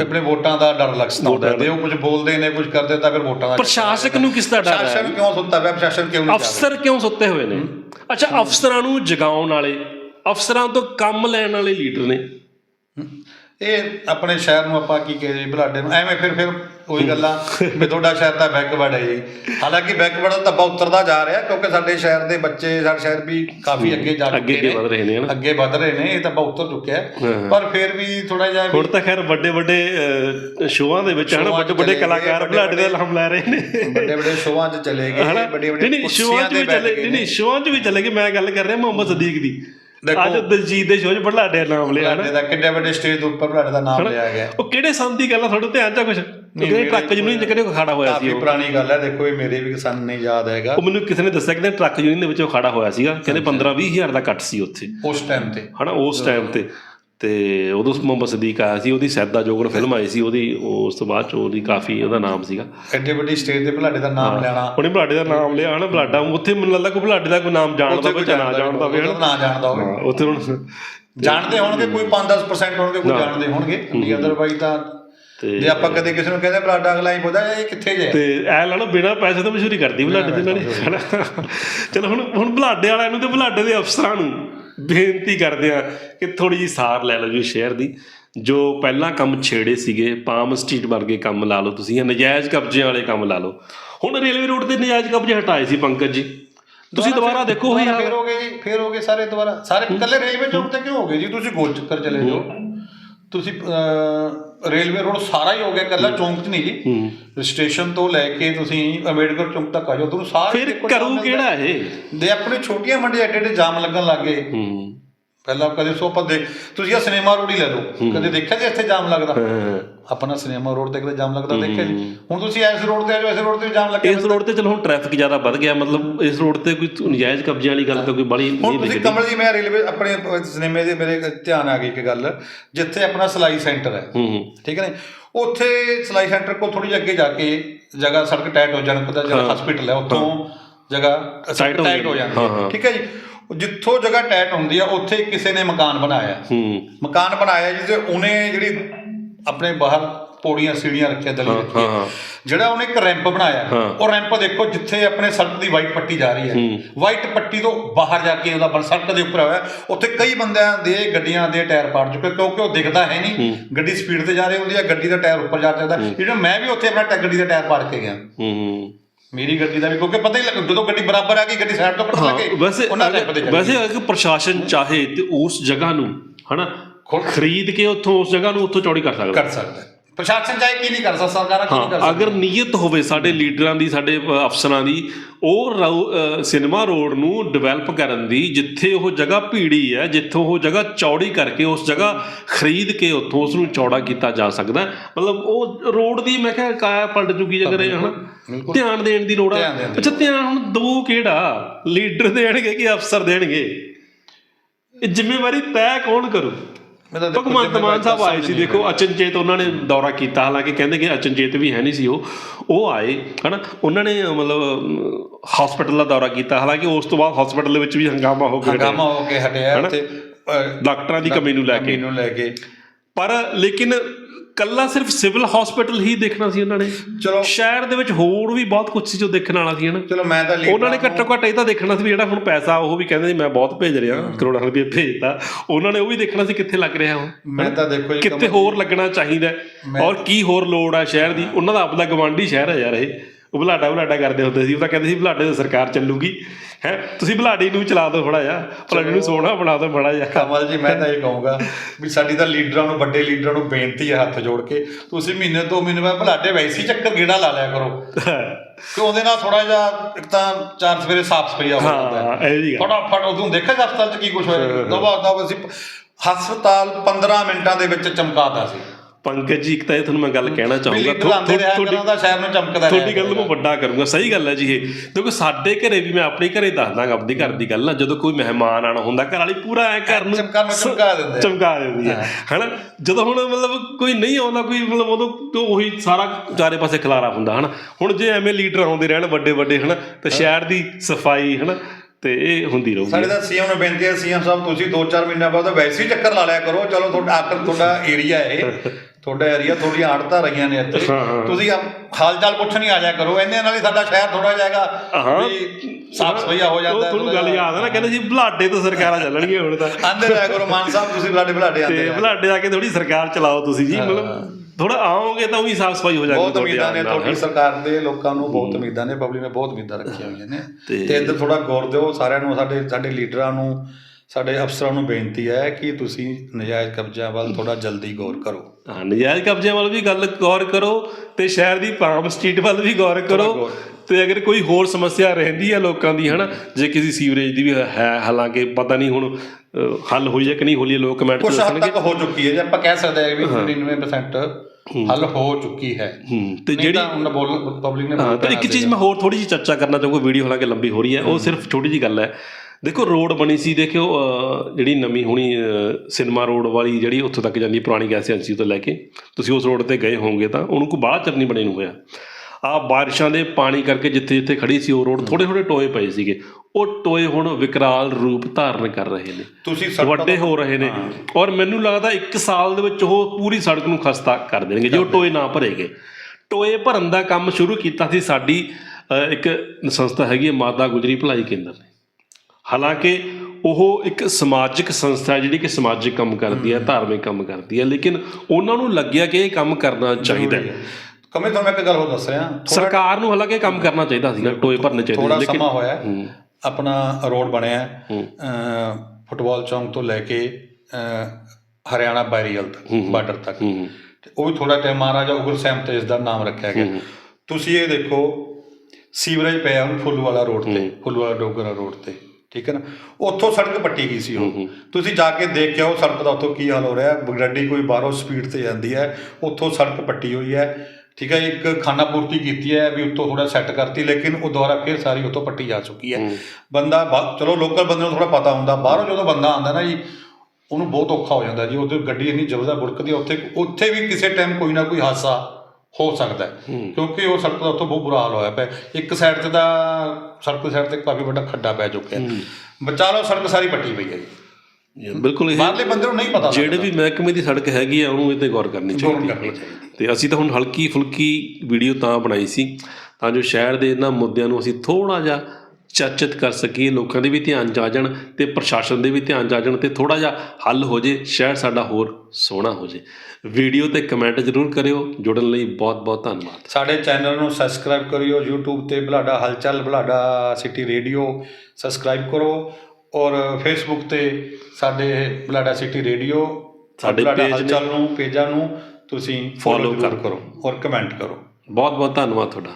ਆਪਣੇ ਵੋਟਾਂ ਦਾ ਡਰ ਲੱਗ ਸਤਾਉਂਦਾ। ਜੇ ਉਹ ਕੁਝ ਬੋਲਦੇ ਨੇ ਕੁਝ ਕਰਦੇ ਤਾਂ ਫਿਰ ਵੋਟਾਂ ਦਾ ਪ੍ਰਸ਼ਾਸਕ ਨੂੰ ਕਿਸ ਦਾ ਡਰ ਹੈ? ਪ੍ਰਸ਼ਾਸਨ ਕਿਉਂ ਸੁੱਤਾ ਪਿਆ? ਪ੍ਰਸ਼ਾਸਨ ਕਿਉਂ ਨਹੀਂ ਅਫਸਰ ਕਿਉਂ ਸੁੱਤੇ ਹੋਏ ਨੇ? ਅੱਛਾ ਅਫਸਰਾਂ ਨੂੰ ਜਗਾਉਣ ਵਾਲੇ ਅਫਸਰਾਂ ਤੋਂ ਕੰਮ ਲੈਣ ਵਾਲੇ ਲੀਡਰ ਨੇ। ਇਹ ਆਪਣੇ ਸ਼ਹਿਰ ਨੂੰ ਆਪਾਂ ਕੀ ਕਹੇ ਜੀ ਬਲਾਡੇ ਨੂੰ। ਐਵੇਂ ਫਿਰ ਫਿਰ ਉਹੀ ਗੱਲਾਂ ਵੀ ਤੁਹਾਡਾ ਸ਼ਹਿਰ ਤਾਂ ਬੈਕਵਰਡ ਹੈ ਜੀ। ਹਾਲਾਂਕਿ ਬੈਕਵਰਡ ਤਾਂ ਬਹੁਤ ਉਤਰਦਾ ਜਾ ਰਿਹਾ ਕਿਉਂਕਿ ਸਾਡੇ ਸ਼ਹਿਰ ਦੇ ਬੱਚੇ ਸਾਡੇ ਸ਼ਹਿਰ ਵੀ ਕਾਫੀ ਅੱਗੇ ਜਾ ਚੁੱਕੇ ਅੱਗੇ ਵਧ ਨੇ। ਰਹੇ ਨੇ ਅੱਗੇ ਵਧ ਰਹੇ ਨੇ ਇਹ ਤਾਂ ਬਹੁਤ ਉਤਰ ਚੁੱਕਿਆ। ਪਰ ਫਿਰ ਵੀ ਥੋੜਾ ਜਿਹਾ ਹੁਣ ਤਾਂ ਖੈਰ ਵੱਡੇ ਵੱਡੇ ਸ਼ੋਆਂ ਦੇ ਵਿੱਚ ਹਨਾ? ਵੱਡੇ ਵੱਡੇ ਕਲਾਕਾਰ ਬਲਾਡੇ ਦਾ ਨਾਮ ਲੈ ਰਹੇ ਨੇ। ਵੱਡੇ ਵੱਡੇ ਸ਼ੋਆਂ 'ਚ ਚਲੇ ਗਏ ਵੱਡੇ ਵੱਡੇ ਨਹੀਂ ਸ਼ੋਆਂ 'ਚ ਵੀ ਚੱਲੇ ਨਹੀਂ ਸ਼ੋਆਂ 'ਚ ਵੀ ਚੱਲੇ ਗਏ। ਮੈਂ ਗੱਲ ਕਰ ਰਿਹਾ ਮੁਹੰਮਦ ਸਦੀਕ ਦੀ। ਅੱਜ ਦਿਲਜੀਤ ਦੇ ਸ਼ੋਅ 'ਚ ਬਲਾਡੇ ਦਾ ਨਾਮ ਲਿਆ ਦਾ ਕਿੰਨੇ ਵੱਡੇ ਸਟੇਜ ਦੇ ਉੱਪਰ ਬਲਾਡੇ ਦਾ ਨਾਮ ਲਿਆ ਗਿਆ। ਉਹ ਕਿਹੜੇ ਸੰਨ ਦੀ ਗੱਲ ਆ? ਤੁਹਾਡੇ ਧਿਆਨ 'ਚ ਕੁਝ ਕਿਹੜੇ ਟਰੱਕ ਯੂਨੀਅਨ 'ਚ ਕਿਹੜੇ ਖੜਾ ਹੋਇਆ ਸੀ ਕਾਫੀ ਪੁਰਾਣੀ ਗੱਲ ਹੈ ਦੇਖੋ ਇਹ ਮੇਰੇ ਵੀ ਸਾਨੂੰ ਨਹੀਂ ਯਾਦ ਹੈਗਾ। ਉਹ ਮੈਨੂੰ ਕਿਸੇ ਨੇ ਦੱਸਿਆ ਕਿ ਟਰੱਕ ਯੂਨੀਅਨ ਦੇ ਵਿੱਚ ਉਹ ਖੜਾ ਹੋਇਆ ਸੀਗਾ। ਕਹਿੰਦੇ 15 20 ਹਜ਼ਾਰ ਦਾ ਕੱਟ ਸੀ ਉੱਥੇ। ਉਸ ਟਾਈਮ ਤੇ। ਹਨਾ ਉਸ ਟਾਈਮ ਤੇ। ਤੇ ਉਦੋਂ ਮੁਹੰਮਦ ਸਦੀਕ ਆਇਆ ਸੀ ਉਹਦੀ ਸੈਦਾ ਜੋਗਣ ਫਿਲਮ ਆਈ ਸੀ ਉਹਦੀ ਉਸ ਤੋਂ ਬਾਅਦ ਚ ਉਹਦੀ ਕਾਫੀ ਉਹਦਾ ਨਾਮ ਸੀਗਾ। ਐਡੇ ਵੱਡੀ ਸਟੇਜ ਦੇ ਬਲਾਡੇ ਦਾ ਨਾਮ ਲੈਣਾ। ਉਹਨੇ ਬਲਾਡੇ ਦਾ ਨਾਮ ਲਿਆ ਹਨਾ ਬਲਾਡਾ ਉੱਥੇ ਮੈਨੂੰ ਲੱਗਦਾ ਕੋਈ ਬਲਾਡੇ ਦਾ ਕੋਈ ਨਾਮ ਜਾਣਦਾ ਹੋਵੇ ਜਾਂ ਨਾ ਜਾਣਦਾ ਹੋਵੇ ਨਾਂ ਜਾਣਦਾ ਹੋਵੇ। ਉੱਥੇ ਹੁਣ ਜਾਣਦੇ ਹੋਣਗੇ ਕੋਈ 5-10% ਹੋਣਗੇ ਕੋਈ ਜਾਣਦੇ ਹੋਣਗੇ। ਨਹੀਂ ਅਦਰਵਾਈਜ਼ ਤਾਂ ਤੇ ਜੇ ਆਪਾਂ ਕਦੇ ਕਿਸੇ ਨੂੰ ਕਹਿੰਦੇ ਬਲਾਡਾ ਅਗਲਾ ਹੀ ਪੁੱਛਦਾ ਇਹ ਕਿੱਥੇ ਜੇ? ਤੇ ਐ ਲਾ ਲਓ ਬਿਨਾ ਪੈਸੇ ਤੋਂ ਮਸ਼ਹੂਰੀ ਕਰਦੀ ਬਲਾਡੇ ਦੇ ਨਾਲ ਚਲੋ ਹੁਣ ਹੁਣ ਬਲਾਡੇ ਵਾਲਿਆਂ ਨੂੰ ਤੇ ਬਲਾਡੇ ਦੇ ਅਫਸਰਾਂ ਨੂੰ ਬੇਨਤੀ ਕਰਦੇ ਆ ਕਿ ਥੋੜੀ ਜੀ ਸਾਰ ਲੈ ਲਓ ਜੀ ਸ਼ਹਿਰ ਦੀ। ਜੋ ਪਹਿਲਾਂ ਕੰਮ ਛੇੜੇ ਸੀਗੇ ਪਾਮ ਸਟਰੀਟ ਵਰਗੇ ਕੰਮ ਲਾ ਲਓ ਤੁਸੀਂ ਜਾਂ ਨਜਾਇਜ਼ ਕਬਜ਼ਿਆਂ ਵਾਲੇ ਕੰਮ ਲਾ ਲਓ। ਹੁਣ ਰੇਲਵੇ ਰੋਡ ਤੇ ਨਜਾਇਜ਼ ਕਬਜ਼ੇ ਹਟਾਏ ਸੀ ਪੰਕਜ ਜੀ। ਤੁਸੀਂ ਦੁਬਾਰਾ ਦੇਖੋ ਉਹੀ ਹਾਲ ਫੇਰ ਹੋ ਗਏ ਜੀ ਫੇਰ ਹੋ ਗਏ ਸਾਰੇ ਦੁਬਾਰਾ। ਸਾਰੇ ਇਕੱਲੇ ਰੇਲਵੇ ਚੌਕ ਤੇ ਕਿਉਂ ਹੋ ਗਏ ਜੀ? ਤੁਸੀਂ ਗੋਲ ਚੱਕਰ ਚਲੇ ਜਾਓ। ਤੁਸੀਂ ਰੇਲਵੇ ਰੋਡ ਸਾਰਾ ਹੀ ਹੋ ਗਿਆ ਇਕੱਲਾ ਚੌਂਕ 'ਚ ਨਹੀਂ ਜੀ। ਸਟੇਸ਼ਨ ਤੋਂ ਲੈ ਕੇ ਤੁਸੀਂ ਅੰਬੇਡਕਰ ਚੌਂਕ ਤੱਕ ਆ ਜਾਓ ਤੁਹਾਨੂੰ ਸਾਰੇ ਫਿਰ ਕਰੂ। ਕਿਹੜਾ ਇਹ? ਦੇ ਆਪਣੇ ਛੋਟੀਆਂ ਮੰਡੀਆਂ ਐਡੇ ਐਡੇ ਜਾਮ ਲੱਗਣ ਲੱਗ ਗਏ। ਪਹਿਲਾਂ ਕਦੇ ਸੋ ਆਪਾਂ ਦੇਖ ਤੁਸੀਂ ਆ ਸਿਨੇਮਾ ਰੋਡ ਹੀ ਲੈ ਲਓ। ਕਦੇ ਦੇਖਿਆ ਜੀ ਇੱਥੇ ਜਾਮ ਲੱਗਦਾ। ਆਪਣਾ ਸਿਨੇਮਾ ਰੋਡ ਤੇ ਕਦੇ ਜਾਮ ਲੱਗਦਾ ਦੇਖਿਆ ਜੀ। ਹੁਣ ਤੁਸੀਂ ਇਸ ਰੋਡ ਤੇ ਆ ਜਾਓ ਇਸ ਰੋਡ ਤੇ ਜਾਮ ਲੱਗਿਆ ਇਸ ਰੋਡ ਤੇ ਚਲੋ ਹੁਣ ਟ੍ਰੈਫਿਕ ਜ਼ਿਆਦਾ ਵੱਧ ਗਿਆ ਮਤਲਬ ਇਸ ਰੋਡ ਤੇ ਕੋਈ ਨਜਾਇਜ਼ ਕਬਜ਼ਿਆਂ ਵਾਲੀ ਗੱਲ ਤਾਂ ਕੋਈ ਬੜੀ ਹੁਣ ਨਹੀਂ ਤੁਸੀਂ ਦਿਖਦੀ ਕਮਲ ਜੀ ਮੈਂ ਰੇਲਵੇ ਆਪਣੇ ਸਿਨੇਮੇ ਦੇ ਮੇਰੇ ਧਿਆਨ ਆ ਗਈ ਇੱਕ ਗੱਲ ਜਿੱਥੇ ਆਪਣਾ ਸਲਾਈ ਸੈਂਟਰ ਹੈ। ਹੂੰ ਹੂੰ। ਠੀਕ ਹੈ ਨੇ ਉੱਥੇ ਸਲਾਈ ਸੈਂਟਰ ਕੋਲ ਥੋੜੀ ਜਿਹੀ ਅੱਗੇ ਜਾ ਕੇ ਜਗ੍ਹਾ ਸੜਕ ਟਾਈਟ ਹੋ ਜਾਣ ਦਾ ਜਿਹੜਾ ਹਸਪੀਟਲ ਹੈ ਉੱਥੋਂ ਜਗ੍ਹਾ ਟਾਈਟ ਹੋ ਜਾਂਦੀ ਹਾਂ, ਠੀਕ ਹੈ ਜੀ? ਜਿੱਥੋਂ ਜਗ੍ਹਾ ਟੈਟ ਹੁੰਦੀ ਆ ਉੱਥੇ ਕਿਸੇ ਨੇ ਮਕਾਨ ਬਣਾਇਆ। ਹੂੰ। ਮਕਾਨ ਬਣਾਇਆ ਜਿਸ ਉਹਨੇ ਜਿਹੜੀ ਆਪਣੇ ਬਾਹਰ ਪੌੜੀਆਂ ਸੀੜੀਆਂ ਰੱਖੀਆਂ ਦਲੀ ਰੱਖੀ ਹਾਂ ਜਿਹੜਾ ਉਹਨੇ ਇੱਕ ਰੈਂਪ ਬਣਾਇਆ ਹਾਂ। ਉਹ ਰੈਂਪ ਦੇਖੋ ਜਿੱਥੇ ਆਪਣੇ ਸੜਕ ਦੀ ਵਾਈਟ ਪੱਟੀ ਜਾ ਰਹੀ ਹੈ। ਵਾਈਟ ਪੱਟੀ ਤੋਂ ਬਾਹਰ ਜਾ ਕੇ ਉਹਦਾ ਬਣ ਸੜਕ ਦੇ ਉੱਪਰ ਹੋਇਆ। ਉੱਥੇ ਕਈ ਬੰਦਿਆਂ ਦੇ ਗੱਡੀਆਂ ਦੇ ਟਾਇਰ ਪਾੜ ਚੁੱਕੇ ਕਿਉਂਕਿ ਉਹ ਦਿਖਦਾ ਹੈ ਨਹੀਂ। ਗੱਡੀ ਸਪੀਡ ਤੇ ਜਾ ਰਹੀ ਹੁੰਦੀ ਹੈ ਗੱਡੀ ਦਾ ਟਾਇਰ ਉੱਪਰ ਜਾ ਜਾਂਦਾ ਜਿਹੜਾ ਮੈਂ ਵੀ ਉੱਥੇ ਆਪਣਾ ਟੈ- ਗੱਡੀ ਦਾ ਟਾਇਰ ਪਾੜ ਕੇ ਗਿਆ। ਹੂੰ ਮੇਰੀ ਗੱਡੀ ਦਾ ਵੀ ਕਿਉਂਕਿ ਪਤਾ ਹੀ ਲੱਗ ਜਦੋਂ ਗੱਡੀ ਬਰਾਬਰ ਆ ਗਈ ਗੱਡੀ ਸਾਈਡ ਤੋਂ ਹਾਂ ਲੱਗੇ ਵੈਸੇ ਉਹਨਾਂ ਵੈਸੇ ਅਗਰ ਪ੍ਰਸ਼ਾਸਨ ਚਾਹੇ ਤੇ ਉਸ ਜਗ੍ਹਾ ਨੂੰ ਹਨਾ ਖਰੀਦ ਕੇ ਉੱਥੋਂ ਉਸ ਜਗ੍ਹਾ ਨੂੰ ਉੱਥੋਂ ਚੌੜੀ ਕਰ ਸਕਦਾ। ਕਰ ਸਕਦਾ ਹੈ। ਪ੍ਰਸ਼ਾਸਨ ਚਾਹੇ ਕੀ ਨਹੀਂ ਕਰ ਸਕਦਾ ਸਰਕਾਰਾਂ ਕੀ ਨਹੀਂ ਕਰ ਹਾਂ ਸਕਦੀਆਂ। ਅਗਰ ਨੀਅਤ ਹੋਵੇ ਸਾਡੇ ਲੀਡਰਾਂ ਦੀ ਸਾਡੇ ਅ, ਅਫਸਰਾਂ ਦੀ ਉਹ ਅ, ਸਿਨੇਮਾ ਰੋਡ ਨੂੰ ਡਿਵੈਲਪ ਕਰਨ ਦੀ ਜਿੱਥੇ ਉਹ ਜਗ੍ਹਾ ਭੀੜੀ ਹੈ ਜਿੱਥੋਂ ਉਹ ਜਗ੍ਹਾ ਚੌੜੀ ਕਰਕੇ ਉਸ ਜਗ੍ਹਾ ਖਰੀਦ ਕੇ ਉੱਥੋਂ ਉਸ ਨੂੰ ਚੌੜਾ ਕੀਤਾ ਜਾ ਸਕਦਾ ਹੈ। ਮਤਲਬ ਉਹ ਰੋਡ ਦੀ ਮੈਂ ਕਿਹਾ ਕਾਇਆ ਪਲਟ ਚੁੱਕੀ ਜਗ੍ਹਾ ਹੈ ਹਨਾ? ਬਿਲਕੁਲ। ਧਿਆਨ ਦੇਣ ਦੀ ਲੋੜ ਆ। ਧਿਆਨ ਦੇਣ ਦੀ ਅੱਛਾ ਧਿਆਨ ਹੁਣ ਦੋ ਕਿਹੜਾ? ਲੀਡਰ ਦੇਣਗੇ ਕਿ ਅਫਸਰ ਦੇਣਗੇ? ਇਹ ਜ਼ਿੰਮੇਵਾਰੀ ਤੈਅ ਕੌਣ ਕਰੂ? ਭਗਵੰਤ ਮਾਨ ਸਾਹਿਬ ਆਏ ਸੀ ਦੇਖੋ ਅਚਨਚੇਤ ਉਹਨਾਂ ਨੇ ਦੌਰਾ ਕੀਤਾ ਹਾਲਾਂਕਿ ਕਹਿੰਦੇ ਕਿ ਅਚਨਚੇਤ ਵੀ ਹੈ ਨਹੀਂ ਸੀ ਉਹ। ਉਹ ਆਏ ਹਨਾ? ਉਹਨਾਂ ਨੇ ਮਤਲਬ ਹਸਪੀਟਲ ਦਾ ਦੌਰਾ ਕੀਤਾ ਹਾਲਾਂਕਿ ਉਸ ਤੋਂ ਬਾਅਦ ਹਸਪੀਟਲ ਦੇ ਵਿੱਚ ਵੀ ਹੰਗਾਮਾ ਹੋ ਗਿਆ ਹੰਗਾਮਾ ਹੋ ਕੇ ਹਟਿਆ ਅਹ, ਡਾਕਟਰਾਂ ਦੀ ਕਮੀ ਨੂੰ ਲੈ ਕੇ। ਨੂੰ ਲੈ ਕੇ। ਪਰ ਲੇਕਿਨ ਕੱਲਾ ਸਿਰਫ ਸਿਵਲ ਹਸਪੀਟਲ ਹੀ ਦੇਖਣਾ ਸੀ ਉਹਨਾਂ ਨੇ। ਚਲੋ। ਸ਼ਹਿਰ ਦੇ ਵਿੱਚ ਹੋਰ ਵੀ ਬਹੁਤ ਕੁਝ ਸੀ ਜੋ ਦੇਖਣ ਵਾਲਾ ਸੀ ਹਨਾ? ਚਲੋ ਮੈਂ ਤਾਂ ਉਹਨਾਂ ਨੇ ਘੱਟੋ ਘੱਟ ਇਹ ਤਾਂ ਦੇਖਣਾ ਸੀ ਵੀ ਜਿਹੜਾ ਹੁਣ ਪੈਸਾ ਉਹ ਵੀ ਕਹਿੰਦੇ ਸੀ ਮੈਂ ਬਹੁਤ ਭੇਜ ਰਿਹਾ ਕਰੋੜਾਂ ਰੁਪਏ ਭੇਜਤਾ। ਉਹਨਾਂ ਨੇ ਉਹ ਵੀ ਦੇਖਣਾ ਸੀ ਕਿੱਥੇ ਲੱਗ ਰਿਹਾ ਉਹ ਮੈਂ ਤਾਂ ਦੇਖੋ ਜੀ ਕਿੱਥੇ ਹੋਰ ਲੱਗਣਾ ਚਾਹੀਦਾ ਔਰ ਕੀ ਹੋਰ ਲੋੜ ਆ ਸ਼ਹਿਰ ਦੀ? ਉਹਨਾਂ ਦਾ ਆਪਦਾ ਗਵਾਂਢੀ ਸ਼ਹਿਰ ਹੈ ਯਾਰ ਇਹ। ਉਹ ਬਲਾਡਾ ਬਲਾਡਾ ਕਰਦੇ ਹੁੰਦੇ ਸੀ ਉਹ ਤਾਂ ਕਹਿੰਦੇ ਸੀ ਬਲਾਡੇ ਦੀ ਸਰਕਾਰ ਚੱਲੂਗੀ। ਹੈ ਤੁਸੀਂ ਬਲਾਡੀ ਨੂੰ ਚਲਾ ਦਿਓ ਥੋੜਾ ਜਿਹਾ ਬਲਾਡੀ ਨੂੰ ਸੋਹਣਾ ਬਣਾ ਦਿਓ ਬੜਾ ਜਿਹਾ। ਕਮਲ ਜੀ ਮੈਂ ਤਾਂ ਇਹ ਕਹੂੰਗਾ ਵੀ ਸਾਡੀ ਤਾਂ ਲੀਡਰਾਂ ਨੂੰ ਵੱਡੇ ਲੀਡਰਾਂ ਨੂੰ ਬੇਨਤੀ ਹੈ ਹੱਥ ਜੋੜ ਕੇ ਤੁਸੀਂ ਮਹੀਨੇ ਦੋ ਮਹੀਨੇ ਬਾਅਦ ਭਲਾਡੇ ਵੈਸੀ ਚੱਕਰ ਗੇੜਾ ਲਾ ਲਿਆ ਕਰੋ। ਕਿ ਉਹਦੇ ਨਾਲ ਥੋੜਾ ਜਿਹਾ ਇੱਕ ਤਾਂ ਚਾਰ ਸਵੇਰੇ ਸਾਫ਼ ਸਫਾਈਆ ਹੋ ਜਾਂਦਾ ਹੈ। ਫਟਾਫਟ ਉਦੋਂ ਦੇਖਿਆ ਹਸਪਤਾਲ 'ਚ ਕੀ ਕੁਝ ਹੋਇਆ? ਦਵਾ ਦਵਾ ਅਸੀਂ ਹਸਪਤਾਲ 15 ਮਿੰਟਾਂ ਦੇ ਵਿੱਚ ਚਮਕਾਤਾ ਸੀ। ਪੰਕਜ ਜੀ ਇੱਕ ਤਾਂ ਇਹ ਤੁਹਾਨੂੰ ਮੈਂ ਗੱਲ ਕਹਿਣਾ ਚਾਹੂੰਗਾ ਤੁਹਾਡੀ ਦਾ ਸ਼ਹਿਰ ਨੂੰ ਚਮਕਦਾ ਤੁਹਾਡੀ ਗੱਲ ਨੂੰ ਵੱਡਾ ਕਰੂੰਗਾ ਸਹੀ ਗੱਲ ਹੈ ਜੀ ਇਹ। ਦੇਖੋ ਸਾਡੇ ਘਰੇ ਵੀ ਮੈਂ ਆਪਣੇ ਘਰੇ ਦੱਸਦਾ ਆਪਣੀ ਘਰ ਦੀ ਗੱਲ ਨਾ ਜਦੋਂ ਕੋਈ ਮਹਿਮਾਨ ਆਣਾ ਹੁੰਦਾ ਘਰ ਵਾਲੀ ਪੂਰਾ ਐ ਘਰ ਨੂੰ ਚਮਕਾ ਚਮਕਾ ਦਿੰਦੇ। ਚਮਕਾ ਦਿੰਦੀ ਹੈ ਹਨਾ? ਜਦੋਂ ਹੁਣ ਮਤਲਬ ਕੋਈ ਨਹੀਂ ਆਉਂਦਾ ਕੋਈ ਮਤਲਬ ਉਦੋਂ ਤੋਂ ਉਹੀ ਸਾਰਾ ਚਾਰੇ ਪਾਸੇ ਖਲਾਰਾ ਹੁੰਦਾ ਹਨਾ? ਹੁਣ ਜੇ ਐਵੇਂ ਲੀਡਰ ਆਉਂਦੇ ਰਹਿਣ ਵੱਡੇ ਵੱਡੇ ਹਨਾ? ਤੇ ਸ਼ਹਿਰ ਦੀ ਸਫ਼ਾਈ ਹਨਾ? ਤੇ ਇਹ ਹੁੰਦੀ ਰਹੂਗੀ। ਸਾਡੇ ਤਾਂ ਸੀਐਮ ਨੂੰ ਬੇਨਤੀ ਹੈ ਸੀਐਮ ਸਾਹਿਬ ਤੁਸੀਂ 2-4 ਮਹੀਨਿਆਂ ਬਾਅਦ ਵੈਸੇ ਹੀ ਚੱਕਰ ਲਾ ਲਿਆ ਕਰੋ। ਚਲੋ ਤੁਹਾਡਾ ਆਖਰ ਤੁਹਾਡਾ ਏਰੀਆ ਇਹ ਤੁਹਾਡਾ ਏਰੀਆ ਤੁਹਾਡੀਆਂ ਆੜਤਾਂ ਰਹੀਆਂ ਨੇ ਇੱਥੇ। ਤੁਸੀਂ ਆ- ਹਾਲ ਚਾਲ ਪੁੱਛਣ ਹੀ ਆ ਜਾਇਆ ਕਰੋ। ਇਹਨੇ ਨਾਲ ਹੀ ਸਾਡਾ ਸ਼ਹਿਰ ਥੋੜਾ ਜਾਏਗਾ ਹਾਂ। ਵੀ ਸਾਫ਼ ਸਫਾਈਆ ਹੋ ਜਾਂਦਾ ਤੁਹਾਨੂੰ ਗੱਲ ਯਾਦ ਹੈ ਨਾ ਕਹਿੰਦੇ ਸੀ ਬਲਾਡੇ ਤੋਂ ਸਰਕਾਰਾਂ ਚੱਲਣਗੀਆਂ ਹੁਣ ਤਾਂ। ਆਂਦੇ ਰਿਹਾ ਕਰੋ ਮਾਨ ਸਾਹਿਬ ਤੁਸੀਂ ਬਲਾਡੇ ਬਲਾਡੇ ਆਂਦੇ ਤੇ ਬਲਾਡੇ ਆ ਕੇ ਥੋੜੀ ਸਰਕਾਰ ਚਲਾਓ ਤੁਸੀਂ ਜੀ ਮਤਲਬ ਥੋੜਾ ਆਓਗੇ ਤਾਂ ਉਹੀ ਸਾਫ਼ ਸਫ਼ਾਈ ਹੋ ਜਾਏਗੀ ਬਹੁਤ ਉਮੀਦਾਂ ਨੇ ਤੁਹਾਡੀ ਸਰਕਾਰ ਦੇ ਲੋਕਾਂ ਨੂੰ ਬਹੁਤ ਉਮੀਦਾਂ ਨੇ ਪਬਲਿਕ ਨੇ ਬਹੁਤ ਉਮੀਦਾਂ ਰੱਖੀਆਂ ਹੋਈਆਂ ਨੇ। ਤੇ ਇੱਧਰ ਥੋੜਾ ਗੌਰ ਦਿਓ ਸਾਰਿਆਂ ਨੂੰ ਸਾਡੇ ਸਾਡੇ ਲੀਡਰਾਂ ਨੂੰ ਸਾਡੇ ਅਫਸਰਾਂ ਨੂੰ ਬੇਨਤੀ ਹੈ ਕਿ ਤੁਸੀਂ ਨਜਾਇਜ਼ ਕਬਜ਼ਿਆਂ ਵੱਲ ਥੋੜਾ ਜਲਦੀ ਗੌਰ ਕਰੋ। ਹਾਂ ਨਜਾਇਜ਼ ਕਬਜ਼ਿਆਂ ਵੱਲ ਵੀ ਗੱਲ ਗੌਰ ਕਰੋ ਤੇ ਸ਼ਹਿਰ ਦੀ ਪਾਮ ਸਟਰੀਟ ਵੱਲ ਵੀ ਗੌਰ ਕਰੋ। ਤੇ ਅਗਰ ਕੋਈ ਹੋਰ ਸਮੱਸਿਆ ਰਹਿੰਦੀ ਹੈ ਲੋਕਾਂ ਦੀ ਹਨਾ? ਜੇ ਕਿਸੇ ਸੀਵਰੇਜ ਦੀ ਵੀ ਹੈ ਹਾਲਾਂਕਿ ਪਤਾ ਨਹੀਂ ਹੁਣ ਹੱਲ ਹੋਈ ਹੈ ਕਿ ਨਹੀਂ ਹੋਈ ਲੋਕ ਕਮੈਂਟ ਕੁਝ ਹੱਦ ਦੱਸਣਗੇ। ਤੱਕ ਹੋ ਚੁੱਕੀ ਹੈ ਜੇ ਆਪਾਂ ਕਹਿ ਸਕਦੇ ਹਾਂ ਵੀ 99% ਹੱਲ ਹੋ ਚੁੱਕੀ ਹੈ। ਤੇ ਜਿਹੜੀ ਤਾਂ ਹੁਣ ਬੋਲ ਪਬਲਿਕ ਨੇ ਹਾਂ ਤੇ ਇੱਕ ਚੀਜ਼ ਮੈਂ ਹੋਰ ਥੋੜੀ ਜਿਹੀ ਚਰਚਾ ਕਰਨਾ ਚਾਹੂੰਗਾ ਵੀਡੀਓ ਹਾਲਾਂਕਿ ਲੰਬੀ ਹੋ ਰਹੀ ਹੈ ਉਹ ਸਿਰਫ ਛੋਟੀ ਜਿਹੀ ਗੱਲ ਹੈ ਦੇਖੋ ਰੋਡ ਬਣੀ ਸੀ ਦੇਖਿਓ ਜਿਹੜੀ ਨਵੀਂ ਹੁਣੀ ਸਿਨੇਮਾ ਰੋਡ ਵਾਲੀ ਜਿਹੜੀ ਉੱਥੋਂ ਤੱਕ ਜਾਂਦੀ ਪੁਰਾਣੀ ਗੈਸ ਏਜੰਸੀ ਤੋਂ ਲੈ ਕੇ। ਤੁਸੀਂ ਉਸ ਰੋਡ ਤੇ ਗਏ ਹੋਵੋਗੇ ਤਾਂ ਉਹਨੂੰ ਕੋਈ ਬਾਹਰ ਚਰਨੀ ਬਣੇ ਨੂੰ ਹੋਇਆ। ਆ ਬਾਰਿਸ਼ਾਂ ਦੇ ਪਾਣੀ ਕਰਕੇ ਜਿੱਥੇ ਜਿੱਥੇ ਖੜੀ ਸੀ ਉਹ ਰੋਡ ਥੋੜੇ ਥੋੜੇ ਟੋਏ ਪਏ ਸੀਗੇ। ਉਹ ਟੋਏ ਹੁਣ ਵਿਕਰਾਲ ਰੂਪ ਧਾਰਨ ਕਰ ਰਹੇ ਨੇ। ਤੁਸੀਂ ਵੱਡੇ ਹੋ ਰਹੇ ਨੇ। ਔਰ ਮੈਨੂੰ ਲੱਗਦਾ 1 ਸਾਲ ਦੇ ਵਿੱਚ ਉਹ ਪੂਰੀ ਸੜਕ ਨੂੰ ਖਸਤਾ ਕਰ ਦੇਣਗੇ ਜੇ ਉਹ ਟੋਏ ਨਾ ਭਰੇਗੇ। ਟੋਏ ਭਰਨ ਦਾ ਕੰਮ ਸ਼ੁਰੂ ਕੀਤਾ ਸੀ ਸਾਡੀ ਇੱਕ ਸੰਸਥਾ ਹੈਗੀ ਹੈ ਮਾਤਾ ਗੁਜਰੀ ਭਲਾਈ ਕੇਂਦਰ ਨੇ। ਹਾਲਾਂਕਿ ਉਹ ਇੱਕ ਸਮਾਜਿਕ ਸੰਸਥਾ ਜਿਹੜੀ ਕਿ ਸਮਾਜਿਕ ਕੰਮ ਕਰਦੀ ਹੈ ਧਾਰਮਿਕ ਕੰਮ ਕਰਦੀ ਹੈ ਲੇਕਿਨ ਉਹਨਾਂ ਨੂੰ ਲੱਗਿਆ ਕਿ ਇਹ ਕੰਮ ਕਰਨਾ ਚਾਹੀਦਾ ਹੈ। ਕਮੇ ਤੁਹਾਨੂੰ ਮੈਂ ਇੱਕ ਗੱਲ ਹੋਰ ਦੱਸ ਰਿਹਾ। ਸਰਕਾਰ ਨੂੰ ਹਾਲਾਂਕਿ ਕੰਮ ਕਰਨਾ ਚਾਹੀਦਾ ਸੀਗਾ ਟੋਏ ਭਰਨੇ ਚਾਹੀਦੇ ਥੋੜਾ ਲੇਕਿਨ ਸਮਾਂ ਹੋਇਆ। ਆਪਣਾ ਰੋਡ ਬਣਿਆ ਫੁੱਟਬਾਲ ਚੌਂਕ ਤੋਂ ਲੈ ਕੇ ਹਰਿਆਣਾ ਬੈਰੀਅਲ ਤੱਕ ਬਾਰਡਰ ਤੱਕ। ਤੇ ਉਹ ਵੀ ਥੋੜਾ ਟਾਈਮ ਮਹਾਰਾਜਾ ਉਗਲ ਸੈਮ ਤੇ ਇਸ ਦਾ ਨਾਮ ਰੱਖਿਆ ਗਿਆ। ਤੁਸੀਂ ਇਹ ਦੇਖੋ ਸੀਵਰੇਜ ਪਿਆ ਹੁਣ ਫੁੱਲਵਾਲਾ ਰੋਡ ਤੇ ਫੁੱਲਵਾਲਾ ਡੋਗਰਾ ਰੋਡ ਤੇ। ਠੀਕ ਹੈ ਨਾ? ਉੱਥੋਂ ਸੜਕ ਪੱਟੀ ਗਈ ਸੀ ਉਹ। ਤੁਸੀਂ ਜਾ ਕੇ ਦੇਖ ਕੇ ਆਓ ਸੜਕ ਦਾ ਉੱਥੋਂ ਕੀ ਹਾਲ ਹੋ ਰਿਹਾ। ਹੈ ਕੋਈ ਬਾਹਰੋਂ ਸਪੀਡ ਤੇ ਜਾਂਦੀ ਹੈ। ਉੱਥੋਂ ਸੜਕ ਪੱਟੀ ਹੋਈ ਹੈ। ਠੀਕ ਹੈ ਇੱਕ ਖਾਨਾ ਪੂਰਤੀ ਕੀਤੀ ਹੈ ਵੀ ਉੱਤੋਂ ਥੋੜਾ ਸੈੱਟ ਕਰਤੀ ਲੇਕਿਨ ਉਹ ਦੁਬਾਰਾ ਫਿਰ ਸਾਰੀ ਉੱਥੋਂ ਪੱਟੀ ਜਾ ਚੁੱਕੀ ਹੈ। ਬੰਦਾ ਚਲੋ ਲੋਕਲ ਬੰਦੇ ਨੂੰ ਥੋੜਾ ਪਤਾ ਹੁੰਦਾ। ਬਾਹਰੋਂ ਜਦੋਂ ਬੰਦਾ ਆਉਂਦਾ ਨਾ ਜੀ ਉਹਨੂੰ ਬਹੁਤ ਔਖਾ ਹੋ ਜਾਂਦਾ ਜੀ। ਉਹਦੇ ਗੱਡੀ ਇੰਨੀ ਜ਼ਬਰਦਸਤ ਬੁੜਕਦੀ ਉੱਥੇ ਉੱਥੇ ਵੀ ਕਿਸੇ ਟਾਈਮ ਕੋਈ ਨਾ ਕੋਈ ਹਾਦਸਾ ਹੋ ਸਕਦਾ ਕਿਉਂਕਿ ਉਹ ਸੜਕ ਦਾ ਉੱਥੋਂ ਬਹੁਤ ਬੁਰਾ ਹਾਲ ਹੋਇਆ ਪਿਆ। ਇੱਕ ਸਾਈਡ ਤੇ ਤਾਂ ਸੜਕ ਦੀ ਸਾਈਡ ਤੇ ਕਾਫੀ ਵੱਡਾ ਖੱਡਾ ਪੈ ਚੁੱਕਿਆ। ਬਚਾ ਲਓ ਸੜਕ ਸਾਰੀ ਪੱਟੀ ਪਈ ਹੈ ਜੀ। ਬਿਲਕੁਲ ਇਹ ਬਾਹਰਲੇ ਬੰਦੇ ਨੂੰ ਨਹੀਂ ਪਤਾ ਜਿਹੜੇ ਵੀ ਮਹਿਕਮੇ ਦੀ ਸੜਕ ਹੈਗੀ ਆ ਉਹਨੂੰ ਇਹ ਤੇ ਗੌਰ ਕਰਨੀ ਚਾਹੀਦੀ ਹੈ। ਤੇ ਅਸੀਂ ਤਾਂ ਹੁਣ ਹਲਕੀ ਫੁਲਕੀ ਵੀਡੀਓ ਤਾਂ ਬਣਾਈ ਸੀ। ਤਾਂ ਜੋ ਸ਼ਹਿਰ ਦੇ ਇਹਨਾਂ ਮੁੱਦਿਆਂ ਨੂੰ ਅਸੀਂ ਥੋੜਾ ਜਿਹਾ ਚਰਚਿਤ ਕਰ ਸਕੀਏ ਲੋਕਾਂ ਦੇ ਵੀ ਧਿਆਨ ਆ ਜਾਣ ਤੇ ਪ੍ਰਸ਼ਾਸਨ ਦੇ ਵੀ ਧਿਆਨ ਆ ਜਾਣ ਤੇ ਥੋੜਾ ਜਿਹਾ ਹੱਲ ਹੋ ਜੇ ਸ਼ਹਿਰ ਸਾਡਾ ਹੋਰ ਸੋਹਣਾ ਹੋ ਜੇ। ਵੀਡੀਓ ਤੇ ਕਮੈਂਟ ਜ਼ਰੂਰ ਕਰਿਓ। ਜੁੜਨ ਲਈ ਬਹੁਤ ਬਹੁਤ ਧੰਨਵਾਦ। ਸਾਡੇ ਚੈਨਲ ਨੂੰ ਸਬਸਕ੍ਰਾਈਬ ਕਰਿਓ। YouTube ਤੇ ਬਲਾਡਾ ਹਲਚਲ ਬਲਾਡਾ ਸਿਟੀ ਰੇਡੀਓ ਸਬਸਕ੍ਰਾਈਬ ਕਰੋ। ਔਰ Facebook ਤੇ ਸਾਡੇ ਬਲਾਡਾ ਸਿਟੀ ਰੇਡੀਓ ਸਾਡੇ page ਨੇ। ਹਲਚਲ ਨੂੰ ਪੇਜਾਂ ਨੂੰ ਤੁਸੀਂ ਫੋਲੋ ਕਰੋ ਔਰ ਕਮੈਂਟ ਕਰੋ। ਬਹੁਤ ਬਹੁਤ ਧੰਨਵਾਦ ਤੁਹਾਡਾ।